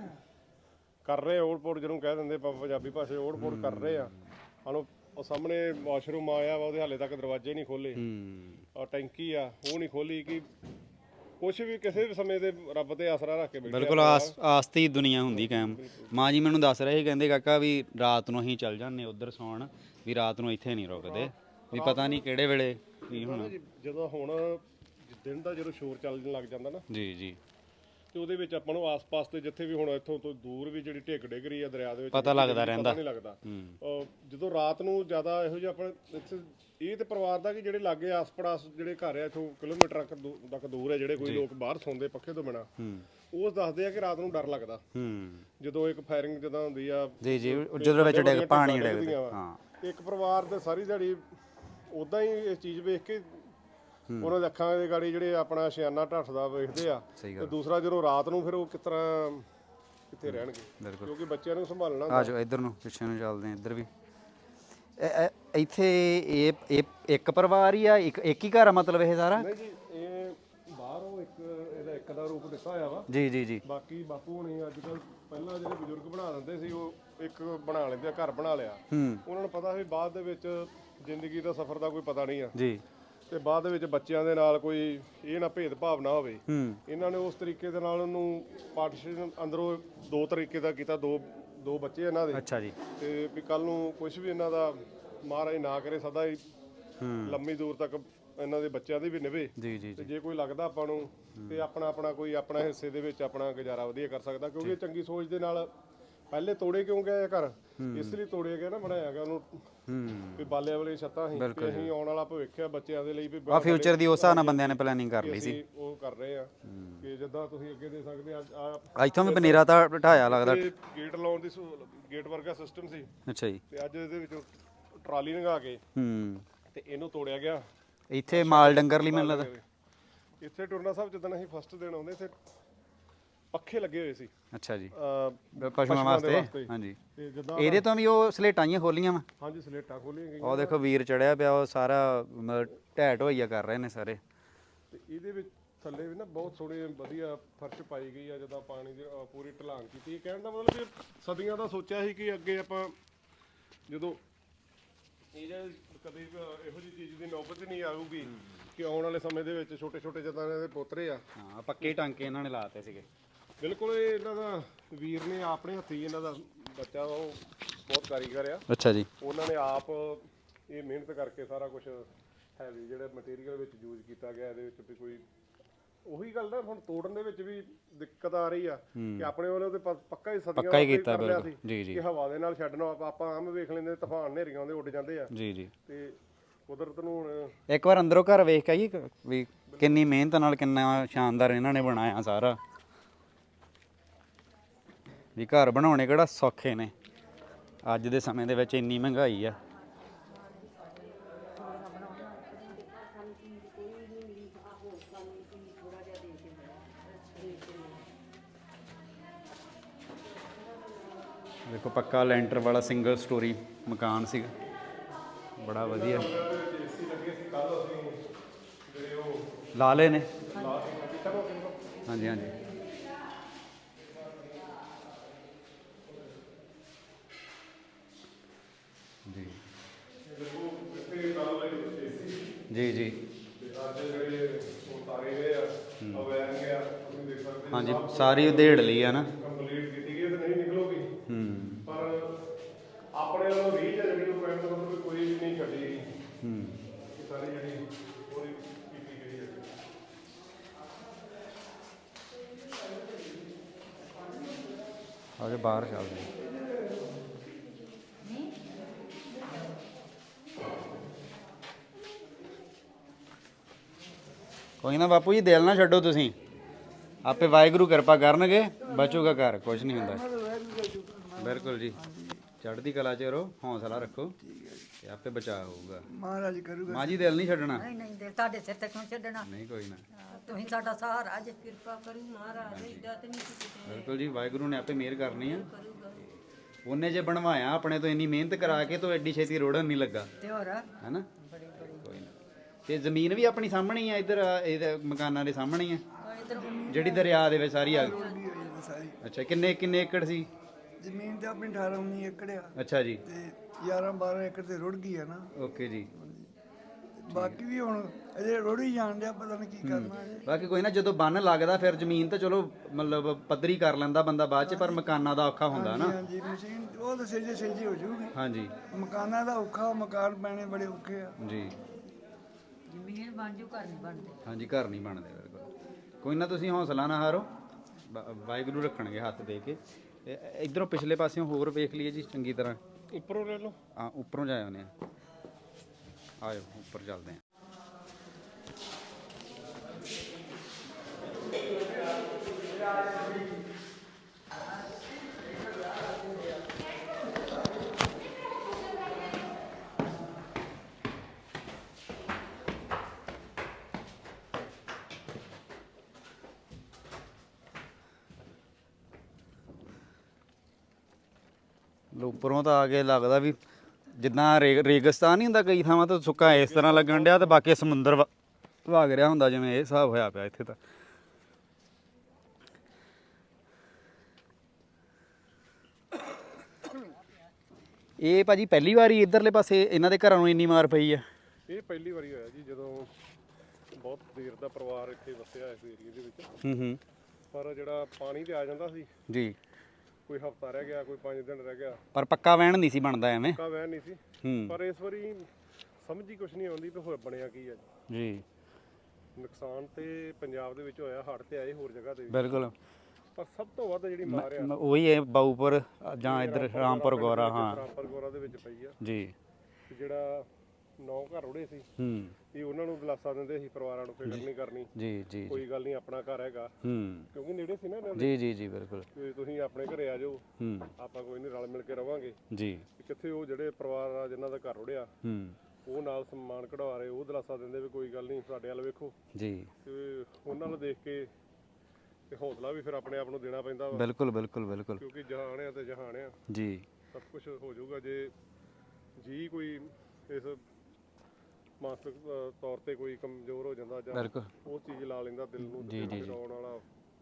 ਕਰ ਰਹੇ ਓੜਪੋੜ ਜਿਹਨੂੰ ਕਹਿ ਦਿੰਦੇ ਆਪਾਂ ਪੰਜਾਬੀ ਭਾਸ਼ਾ 'ਚ ਓੜਪੋੜ ਕਰ ਰਹੇ ਆ। ਹਣ ਉਹ ਸਾਹਮਣੇ ਵਾਸ਼ਰੂਮ ਆਇਆ ਵਾ ਉਹਦੇ ਹਾਲੇ ਤੱਕ ਦਰਵਾਜ਼ੇ ਨਹੀਂ ਖੋਲੇ ਹੂੰ। ਆ ਟੈਂਕੀ ਆ ਉਹ ਨਹੀਂ ਖੋਲੀ ਕਿ ਕੁਝ ਵੀ ਕਿਸੇ ਵੀ ਸਮੇਂ ਤੇ ਰੱਬ ਤੇ ਆਸਰਾ ਰੱਖ ਕੇ ਬੈਠੇ ਬਿਲਕੁਲ ਆਸ ਆਸਤੀ ਦੁਨੀਆ ਹੁੰਦੀ ਕਾਇਮ। ਮਾਂ ਜੀ ਮੈਨੂੰ ਦੱਸ ਰਹੇ ਸੀ ਕਹਿੰਦੇ ਕਾਕਾ ਵੀ ਰਾਤ ਨੂੰ ਅਸੀਂ ਚੱਲ ਜਾਂਦੇ ਉਧਰ ਸੌਣ ਵੀ ਰਾਤ ਨੂੰ ਇੱਥੇ ਨਹੀਂ ਰੁਕਦੇ। ਵੀ ਪਤਾ ਨਹੀਂ ਕਿਹੜੇ ਵੇਲੇ ਕੀ ਹੋਣਾ। ਜਦੋਂ ਹੁਣ ਦਿਨ ਦਾ ਜਦੋਂ ਸ਼ੋਰ ਚੱਲਣ ਲੱਗ ਜਾਂਦਾ ਨਾ ਜੀ ਜੀ। ਤੇ ਉਹਦੇ ਵਿੱਚ ਆਪਾਂ ਨੂੰ ਆਸ-ਪਾਸ ਤੇ ਜਿੱਥੇ ਵੀ ਹੁਣ ਇੱਥੋਂ ਤੋਂ ਦੂਰ ਵੀ ਜਿਹੜੀ ਢਿੱਗ ਡਿੱਗ ਰਹੀ ਆ ਦਰਿਆ ਦੇ ਵਿੱਚ ਪਤਾ ਲੱਗਦਾ ਰਹਿੰਦਾ। ਨਹੀਂ ਲੱਗਦਾ। ਹੂੰ। ਅਹ ਜਦੋਂ ਰਾਤ ਨੂੰ ਜ਼ਿਆਦਾ ਇਹੋ ਜਿਹਾ ਆਪਣੇ ਇੱਥੇ ਇਹ ਤੇ ਪਰਿਵਾਰ ਦਾ ਕਿ ਜਿਹੜੇ ਲਾਗੇ ਆਸ-ਪੜਾਸ ਜਿਹੜੇ ਘਰ ਆ ਇਥੋਂ ਕਿਲੋਮੀਟਰ ਤੱਕ ਦੂ- ਤੱਕ ਦੂਰ ਹੈ ਜਿਹੜੇ ਕੋਈ ਲੋਕ ਬਾਹਰ ਸੌਂਦੇ ਪੱਖੇ ਤੋਂ ਬਿਨਾ ਹੂੰ। ਉਹ ਦੱਸਦੇ ਆ ਕਿ ਰਾਤ ਨੂੰ ਡਰ ਲੱਗਦਾ। ਹੂੰ। ਜਦੋਂ ਇੱਕ ਫਾਇਰਿੰਗ ਜਦੋਂ ਹੁੰਦੀ ਆ ਜੀ ਜੀ ਜਦੋਂ ਵਿੱਚ ਡਿੱਗ ਪਾਣੀ ਵਾ। ਹਾਂ। ਇੱਕ ਪਰਿਵਾਰ ਤੇ ਸਾਰੀ ਦਿਹਾੜੀ ਉਦਾਂ ਹੀ ਇਸ ਚੀਜ਼ ਵੇਖ ਕੇ ਉਹਨਾਂ ਦੇ ਅੱਖਾਂ ਦੇ ਗਾੜੀ ਜਿਹੜੇ ਆਪਣਾ ਸ਼ਿਆਨਾ ਢੱਠਦਾ ਵੇਖਦੇ ਆ। ਸਹੀ ਤੇ ਦੂਸਰਾ ਜਦੋਂ ਰਾਤ ਨੂੰ ਫਿਰ ਉਹ ਕਿਸ ਤਰ੍ਹਾਂ ਕਿੱਥੇ ਰਹਿਣਗੇ। ਬਿਲਕੁਲ। ਕਿਉਂਕਿ ਬੱਚਿਆਂ ਨੂੰ ਸੰਭਾਲਣਾ ਆ ਜਾਓ ਇੱਧਰ ਨੂੰ ਪਿੱਛੇ ਨੂੰ ਚੱਲਦੇ ਆ ਇੱਧਰ ਵੀ। ਇਹ- ਇਹ- ਇੱਥੇ ਇਹ ਇਹ ਇੱਕ ਪਰਿਵਾਰ ਹੀ ਆ ਇੱਕ ਇੱਕ ਹੀ ਘਰ ਆ ਮਤਲਬ ਇਹ ਸਾਰਾ? ਨਹੀਂ ਜੀ ਇਹ ਬਾਹਰੋਂ ਇੱਕ ਇਹਦਾ ਇੱਕ ਦਾ ਰੂਪ ਦਿੱਤਾ ਹੋਇਆ ਵਾ। ਜੀ ਜੀ ਜੀ। ਬਾਕੀ ਬਾਪੂ ਹੁਣੀ ਅੱਜ ਕੱਲ ਪਹਿਲਾਂ ਜਿਹੜੇ ਬਜ਼ੁਰਗ ਬਣਾ ਦਿੰਦੇ ਸੀ ਉਹ ਇੱਕ ਬਣਾ ਲੈਂਦੇ ਆ ਘਰ ਬਣਾ ਲਿਆ। ਹੂੰ। ਉਹਨਾਂ ਨੂੰ ਪਤਾ ਸੀ ਬਾਅਦ ਦੇ ਵਿੱਚ ਜ਼ਿੰਦਗੀ ਦਾ ਸਫ਼ਰ ਦਾ ਕੋਈ ਪਤਾ ਨਹੀਂ ਆ। ਜੀ। ਤੇ ਬਾਅਦ ਦੇ ਵਿੱਚ ਬੱਚਿਆਂ ਦੇ ਨਾਲ ਕੋਈ ਇਹ ਨਾ ਭੇਦਭਾਵ ਨਾ ਹੋਵੇ। ਹੂੰ। ਇਹਨਾਂ ਨੇ ਉਸ ਤਰੀਕੇ ਦੇ ਨਾਲ ਉਹਨੂੰ ਪਾਰਟੀਸ਼ਨ ਅੰਦਰੋਂ ਦੋ ਤਰੀਕੇ ਦਾ ਕੀਤਾ ਦੋ ਦੋ ਬੱਚੇ ਇਹਨਾਂ ਦੇ। ਅੱਛਾ ਜੀ। ਤੇ ਵੀ ਕੱਲ ਨੂੰ ਕੁਝ ਵੀ ਇਹਨਾਂ ਦਾ ਮਹਾਰਾਜ ਨਾ ਕਰੇ ਸਦਾ ਹੀ ਹੂੰ। ਲੰਮੀ ਦੂਰ ਤੱਕ ਇਹਨਾਂ ਦੇ ਬੱਚਿਆਂ ਦੀ ਵੀ ਜੀ ਜੀ ਤੇ ਜੀ। ਕੋਈ ਲੱਗਦਾ ਆਪਾਂ ਨੂੰ ਤੇ ਆਪਣਾ ਆਪਣਾ ਕੋਈ ਆਪਣਾ ਹਿੱਸੇ ਦੇ ਵਿੱਚ ਆਪਣਾ ਗੁਜ਼ਾਰਾ ਵਧੀਆ ਕਰ ਸਕਦਾ ਕਿਉਂਕਿ ਇਹ ਚੰਗੀ ਸੋਚ ਦੇ ਨਾਲ ਪਹਿਲੇ ਤੋੜੇ ਕਿਉਂ ਗਏ ਇਹ ਘਰ? ਇਸ ਲਈ ਤੋੜੇ ਗਏ ਨਾ ਬਣਾਇਆ ਗਿਆ ਉਹਨੂੰ। ਹੂੰ। ਵੀ ਬਾਲੇ ਵਾਲੇ ਛੱਤਾਂ ਸੀ ਤੇ ਅਸੀਂ ਆਉਣ ਵਾਲਾ ਭਵਿੱਖ ਆ ਬੱਚਿਆਂ ਦੇ ਲਈ ਵੀ ਆ ਫਿਊਚਰ ਦੀ ਉਸ ਨਾਲ ਬੰਦਿਆਂ ਨੇ ਪਲੈਨਿੰਗ ਕਰ ਲਈ ਸੀ। ਉਹ ਕਰ ਰਹੇ ਆ ਕਿ ਜਿੱਦਾਂ ਤੁਸੀਂ ਅੱਗੇ ਦੇ ਸਕਦੇ ਆ ਆ ਆ ਇੱਥੋਂ ਵੀ ਬਨੇਰਾ ਤਾਂ ਢਾਇਆ ਲੱਗਦਾ। ਗੇਟ ਲਾਉਣ ਦੀ ਗੇਟ ਵਰਗਾ ਸਿਸਟਮ ਸੀ। ਅੱਛਾ ਜੀ। ਤੇ ਅੱਜ ਇਹਦੇ ਵਿੱਚ ਟਰਾਲੀ ਲੰਘਾ ਕੇ ਹੂੰ। ਤੇ ਇਹਨੂੰ ਤੋੜਿਆ ਗਿਆ। ਇੱਥੇ ਮਾਲ ਡੰਗਰ ਲਈ ਮੈਨੂੰ ਲੱਗਦਾ ਇੱਥੇ ਟੁਰਨਾ ਸਾਹਿਬ ਜਦੋਂ ਅਸੀਂ ਫਸਟ ਦਿਨ ਆਉਂਦੇ ਇੱਥੇ ਪੱਖੇ ਲੱਗੇ ਹੋਏ ਸੀ। ਅੱਛਾ ਜੀ। ਅਹ, ਪਸ਼ੂਆਂ ਵਾਸਤੇ। ਹਾਂਜੀ। ਤੇ ਜਿੱਦਾਂ ਇਹਦੇ ਤੋਂ ਵੀ ਉਹ ਸਲੇਟਾਂ ਹੀ ਖੋਲੀਆਂ ਵਾ। ਹਾਂਜੀ ਸਲੇਟਾਂ ਖੋਲੀਆਂ ਗਈਆਂ। ਉਹ ਦੇਖੋ ਵੀਰ ਚੜਿਆ ਪਿਆ ਉਹ ਸਾਰਾ ਢਹਿ ਢੋਈਆ ਕਰ ਰਹੇ ਨੇ ਸਾਰੇ। ਤੇ ਇਹਦੇ ਵਿੱਚ ਥੱਲੇ ਵੀ ਨਾ ਬਹੁਤ ਸੋਹਣੇ ਵਧੀਆ ਫਰਸ਼ ਪਾਈ ਗਈ ਆ ਜਦੋਂ ਪਾਣੀ ਦੀ ਅਹ, ਪੂਰੀ ਢਲਾਨ ਕੀਤੀ। ਇਹ ਕਹਿਣ ਦਾ ਮਤਲਬ ਵੀ ਸਦੀਆਂ ਦਾ ਸੋਚਿਆ ਸੀ ਕਿ ਅੱਗੇ ਆਪਾਂ ਜਦੋਂ ਇਹ ਜੇ ਕਦੇ ਵੀ ਇਹੋ ਜਿਹੀ ਚੀਜ਼ ਦੀ ਨੌਬਤ ਨਹੀਂ ਆਊਗੀ ਕਿ ਆਉਣ ਵਾਲੇ ਸਮੇਂ ਦੇ ਵਿੱਚ ਛੋਟੇ ਛੋਟੇ ਜਿੱਦਾਂ ਇਹਨਾਂ ਦੇ ਪੋਤਰੇ ਆ। ਹਾਂ ਪੱਕੇ ਟਾਂਕੇ ਇਹਨਾਂ ਨੇ ਲਾਤੇ ਸੀਗੇ। ਬਿਲਕੁਲ ਇਹ ਇਹਨਾਂ ਦਾ ਵੀਰ ਨੇ ਆਪਣੇ ਹੱਥੀ ਇਹਨਾਂ ਦਾ ਬੱਚਾ ਉਹ ਬਹੁਤ ਕਾਰੀਗਰ ਆ। ਅੱਛਾ ਜੀ। ਉਹਨਾਂ ਨੇ ਆਪ ਇਹ ਮਿਹਨਤ ਕਰਕੇ ਸਾਰਾ ਕੁਝ ਹੈਵੀ ਜਿਹੜੇ ਮਟੀਰੀਅਲ ਵਿੱਚ ਯੂਜ਼ ਕੀਤਾ ਗਿਆ ਇਹਦੇ ਵਿੱਚ ਵੀ ਕੋਈ ਉਹੀ ਗੱਲ ਨਾ ਹੁਣ ਤੋੜਨ ਦੇ ਵਿੱਚ ਵੀ ਦਿੱਕਤ ਆ ਰਹੀ ਆ ਕਿ ਆਪਣੇ ਵੱਲੋਂ ਤੇ ਪ- ਪੱਕਾ ਹੀ ਸਦੀਆਂ ਪੱਕਾ ਹੀ ਕੀਤਾ ਬਿਲਕੁਲ। ਜੀ, ਜੀ। ਕਿ ਹਵਾ ਦੇ ਨਾਲ ਛੱਡਣਾ ਆਪਾਂ- ਆਪਾਂ ਆਮ ਵੇਖ ਲੈਂਦੇ ਤੂਫਾਨ ਹਨੇਰੀਆਂ ਆਉਂਦੇ ਉੱਡ ਜਾਂਦੇ ਆ। ਜੀ ਜੀ। ਤੇ ਕੁਦਰਤ ਨੂੰ ਹੁਣ ਇੱਕ ਵਾਰ ਅੰਦਰੋਂ ਘਰ ਵੇਖ ਕੇ ਆਈਏ ਕ- ਵੀ ਕਿੰਨੀ ਮਿਹਨਤ ਨਾਲ ਕਿੰਨਾ ਸ਼ਾਨਦਾਰ ਇਹਨਾਂ ਨੇ ਬਣਾਇਆ ਸਾਰਾ। ਵੀ ਘਰ ਬਣਾਉਣੇ ਕਿਹੜਾ ਸੌਖੇ ਨੇ। ਅੱਜ ਦੇ ਸਮੇਂ ਦੇ ਵਿੱਚ ਇੰਨੀ ਮਹਿੰਗਾਈ ਆ। ਦੇਖੋ ਪੱਕਾ ਲੈਂਟਰ ਵਾਲਾ ਸਿੰਗਲ ਸਟੋਰੀ ਮਕਾਨ ਸੀਗਾ। ਬੜਾ ਵਧੀਆ। ਲਾ ਲਏ ਨੇ। ਹਾਂਜੀ ਹਾਂਜੀ। ਜੀ। ਜੀ ਹਾਂਜੀ ਸਾਰੀ ਉਧੇੜ ਲਈ ਆ ਨਾ ਕੰਪਲੀਟ ਕੀਤੀ ਗਈ ਤੇ ਨਹੀਂ ਨਿਕਲੂਗੀ ਹੂੰ ਪਰ ਆਪਣੇ ਵੱਲੋਂ ਰੀਝ ਹੈ ਜਿਹੜੀ ਉਹ ਕਹਿਣ ਦਾ ਮਤਲਬ ਵੀ ਕੋਈ ਵੀ ਨਹੀਂ ਛੱਡੀ ਗਈ ਹੂੰ ਇਹ ਸਾਰੀ ਜਿਹੜੀ ਪੂਰੀ ਕੀਤੀ ਗਈ ਹੈ ਆਗੇ ਬਾਹਰ ਚੱਲਦੇ ਹਾਂ। ਕੋਈ ਨਾ ਬਾਪੂ ਜੀ ਦਿਲ ਨਾ ਛੱਡੋ ਤੁਸੀਂ। ਆਪੇ ਵਾਹਿਗੁਰੂ ਕਿਰਪਾ ਕਰਨਗੇ ਬਚੂਗਾ ਘਰ ਕੁਝ ਨਹੀਂ ਹੁੰਦਾ। ਬਿਲਕੁਲ ਜੀ। ਚੜ੍ਹਦੀ ਕਲਾ ਚ ਰਹੋ ਹੌਸਲਾ ਰੱਖੋ ਤੇ ਆਪੇ ਬਚਾ ਹੋਊਗਾ। ਮਹਾਰਾਜ ਕਰੂਗਾ। ਮਾਂ ਜੀ ਦਿਲ ਨਹੀਂ ਛੱਡਣਾ? ਨਹੀਂ ਨਹੀਂ ਤੁਹਾਡੇ ਸਿਰ ਤੇ ਕਿਉਂ ਛੱਡਣਾ? ਨਹੀਂ ਕੋਈ ਨਾ। ਤੁਸੀਂ ਸਾਡਾ ਸਹਾਰਾ ਜੇ ਕਿਰਪਾ ਕਰੂ ਮਹਾਰਾਜ ਇਦਾਂ ਤੇ ਨਹੀਂ ਕਿਸੇ ਤੇ ਬਿਲਕੁਲ ਜੀ ਵਾਹਿਗੁਰੂ ਨੇ ਆਪੇ ਮਿਹਰ ਕਰਨੀ ਆ। ਉਹਨੇ ਜੇ ਬਣਵਾਇਆ ਆਪਣੇ ਤੋਂ ਇੰਨੀ ਮਿਹਨਤ ਕਰਾ ਕੇ ਤੋਂ ਐਡੀ ਛੇਤੀ ਰੋੜਨ ਨਹੀਂ ਲੱਗਾ। ਤੇ ਹੋਰ? ਹੈਨਾ? ਕੋਈ ਨਾ। ਤੇ ਜ਼ਮੀਨ ਵੀ ਆਪਣੀ ਸਾਹਮਣੇ ਹੀ ਆ ਇੱਧਰ ਆ, ਇਹਦੇ ਮਕਾਨਾਂ ਦੇ ਸਾਹਮਣੇ ਹੀ ਆ। ਇਧਰ ਜਿਹੜੀ ਦਰਿਆ ਦੇ ਵਿੱਚ ਸਾਰੀ ਆ। ਹੋਈ ਸਾਰੀ। ਅੱਛਾ ਕਿੰਨੇ ਕਿੰਨੇ ਏਕੜ ਸੀ? ਜ਼ਮੀਨ ਤੇ ਆਪਣੀ 18 19 ਏਕੜ ਆ। ਅੱਛਾ ਜੀ। ਤੇ 11 12 ਏਕੜ ਤੇ ਰੁੜ ਗਈ ਆ ਨਾ। ਓਕੇ ਜੀ। ਬਾਕੀ ਵੀ ਹੁਣ ਅਜੇ ਰੋੜੀ ਜਾਣ ਡਿਆ ਪਤਾ ਨਹੀਂ ਕੀ ਕਰਨਾ ਅਜੇ। ਬਾਕੀ ਕੋਈ ਨਾ ਜਦੋਂ ਬੰਨ ਲੱਗਦਾ ਫਿਰ ਜ਼ਮੀਨ ਤਾਂ ਚਲੋ ਮਤਲਬ ਪੱਧਰੀ ਕਰ ਲੈਂਦਾ ਬੰਦਾ ਬਾਅਦ ਚ ਪਰ ਮਕਾਨਾਂ ਦਾ ਔਖਾ ਹੁੰਦਾ ਨਾ। ਹਾਂਜੀ ਮਸ਼ੀਨ ਉਹ ਤਾਂ ਸੇਜੇ ਸੇਜੇ ਹੋ ਜਾਊਗੀ ਹਾਂਜੀ। ਮਕਾਨਾਂ ਦਾ ਔਖਾ ਮਕਾਨ ਪੈਣੇ ਬੜੇ ਔਖੇ ਆ। ਜੀ। ਜ਼ਮੀਨ ਬਣ ਜੂ ਘਰ ਨਹੀਂ ਬਣਦੇ। ਹਾਂਜੀ ਘਰ ਨਹੀਂ ਬਣਦੇ ਬਿਲਕੁਲ। ਕੋਈ ਨਾ ਤੁਸੀਂ ਹੌਸਲਾ ਨਾ ਹਾਰੋ। ਵਾ- ਵਾਹਿਗੁਰੂ ਰੱਖਣਗੇ ਹੱਥ ਦੇ ਕੇ। ਤੇ ਇਧਰੋਂ ਪਿਛਲੇ ਪਾਸਿਓਂ ਹੋਰ ਵੇਖ ਲਈਏ ਜੀ ਚੰਗੀ ਤਰ੍ਹਾਂ। ਉੱਪਰੋਂ ਲੈ ਲਓ। ਆ ਉੱਪਰੋਂ ਜਾ ਆਉਂਦੇ ਆ ਆਇਓ ਉੱਪਰ ਚੱਲਦੇ ਆ ਲੋ, ਉੱਪਰੋਂ ਤਾਂ ਆ ਕੇ ਲੱਗਦਾ ਵੀ ਜਿੱਦਾਂ ਰੇ- ਰੇਗਿਸਤਾਨ ਨਹੀਂ ਹੁੰਦਾ ਕਈ ਥਾਵਾਂ ਤੇ ਸੁੱਕਾ ਇਸ ਤਰ੍ਹਾਂ ਲੱਗਣ ਡਿਆ ਤੇ ਬਾਕੀ ਸਮੁੰਦਰ ਵ- ਵਗ ਰਿਹਾ ਹੁੰਦਾ ਜਿਵੇਂ ਇਹ ਹਿਸਾਬ ਹੋਇਆ ਪਿਆ ਇੱਥੇ ਤਾਂ। ਇਹ ਭਾਜੀ ਪਹਿਲੀ ਵਾਰੀ ਇਧਰਲੇ ਪਾਸੇ ਇਹਨਾਂ ਦੇ ਘਰਾਂ ਨੂੰ ਇੰਨੀ ਮਾਰ ਪਈ ਆ। ਇਹ ਪਹਿਲੀ ਵਾਰੀ ਹੋਇਆ ਜੀ ਜਦੋਂ ਬਹੁਤ ਦੇਰ ਦਾ ਪਰਿਵਾਰ ਇੱਥੇ ਵਸਿਆ ਇਸ ਏਰੀਏ ਦੇ ਵਿੱਚ। ਹੂੰ ਹੂੰ। ਪਰ ਜਿਹੜਾ ਪਾਣੀ ਤੇ ਆ ਜਾਂਦਾ ਸੀ ਜੀ। ਕੋਈ ਹਫਤਾ ਰਹਿ ਗਿਆ ਕੋਈ 5 ਦਿਨ ਰਹਿ ਗਿਆ। ਪਰ ਪੱਕਾ ਵਹਿਣ ਨਹੀਂ ਸੀ ਬਣਦਾ ਐਵੇਂ। ਕਾ ਵਹਿ ਨਹੀਂ ਸੀ। ਹੂੰ। ਪਰ ਇਸ ਵਾਰੀ ਸਮਝ ਹੀ ਕੁਝ ਨਹੀਂ ਆਉਂਦੀ ਵੀ ਹੋਰ ਬਣਿਆ ਕੀ ਹੈ ਜੀ। ਨੁਕਸਾਨ ਤੇ ਪੰਜਾਬ ਦੇ ਵਿੱਚ ਹੋਇਆ ਹੜ੍ਹ ਤੇ ਆਏ ਹੋਰ ਜਗ੍ਹਾ ਤੇ ਬਿਲਕੁਲ। ਪਰ ਸਭ ਤੋਂ ਵੱਧ ਜਿਹੜੀ ਮਾਰ ਆ ਉਹੀ ਹੈ ਬਾਊਪੁਰ ਜਾਂ ਇੱਧਰ ਰਾਮਪੁਰ ਗੋਰਾ ਹਾਂ। ਰਾਮਪੁਰ ਗੋਰਾ ਦੇ ਵਿੱਚ ਪਈ ਆ। ਜੀ। ਤੇ ਜਿਹੜਾ ਨੌ ਘਰ ਉੜੇ ਸੀ ਹੂੰ। ਇਹ ਉਹਨਾਂ ਨੂੰ ਦਿਲਾਸਾ ਦਿੰਦੇ ਸੀ ਪਰਿਵਾਰਾਂ ਨੂੰ ਫਿਕਰ ਨਹੀਂ ਕਰਨੀ। ਜੀ ਜੀ ਕੋਈ ਗੱਲ ਨਹੀਂ ਆਪਣਾ ਘਰ ਹੈਗਾ। ਹੂੰ। ਕਿਉਂਕਿ ਨੇੜੇ ਸੀ ਨਾ ਇਹਨਾਂ ਦੇ। ਜੀ ਜੀ ਜੀ ਬਿਲਕੁਲ। ਵੀ ਤੁਸੀਂ ਆਪਣੇ ਘਰੇ ਆ ਜਾਓ। ਹੂੰ। ਆਪਾਂ ਕੋਈ ਨਹੀਂ ਰਲ ਮਿਲ ਕੇ ਰਵਾਂਗੇ। ਜੀ। ਕਿੱਥੇ ਉਹ ਜਿਹੜੇ ਪਰਿਵਾਰ ਆ ਜਿਨ੍ਹਾਂ ਦਾ ਘਰ ਉੜਿਆ ਹੂੰ। ਉਹ ਨਾਲ ਸਨਮਾਨ ਕਢਵਾ ਰਹੇ ਉਹ ਦਿਲਾਸਾ ਦਿੰਦੇ ਵੀ ਕੋਈ ਗੱਲ ਨਹੀਂ ਸਾਡੇ ਵੱਲ ਵੇਖੋ। ਜੀ। ਤੇ ਉਹਨਾਂ ਨੂੰ ਦੇਖ ਕੇ ਤੇ ਹੌਸਲਾ ਵੀ ਫਿਰ ਆਪਣੇ ਆਪ ਨੂੰ ਦੇਣਾ ਪੈਂਦਾ ਵਾ। ਬਿਲਕੁਲ ਬਿਲਕੁਲ ਬਿਲਕੁਲ। ਕਿਉਂਕਿ ਜਹਾਨ ਆ ਤੇ ਜਹਾਨ ਆ। ਜੀ। ਸਭ ਕੁਝ ਹੋ ਜਾਊਗਾ ਜੇ ਜੀ ਕੋਈ ਇਸ ਮਾਨਸਿਕ ਅ, ਤੌਰ ਤੇ ਕੋਈ ਕਮਜ਼ੋਰ ਹੋ ਜਾਂਦਾ ਜਾਂ ਬਿਲਕੁਲ। ਉਹ ਚੀਜ਼ ਲਾ ਲੈਂਦਾ ਦਿਲ ਨੂੰ ਜੀ, ਜੀ, ਜੀ। ਵਾਲਾ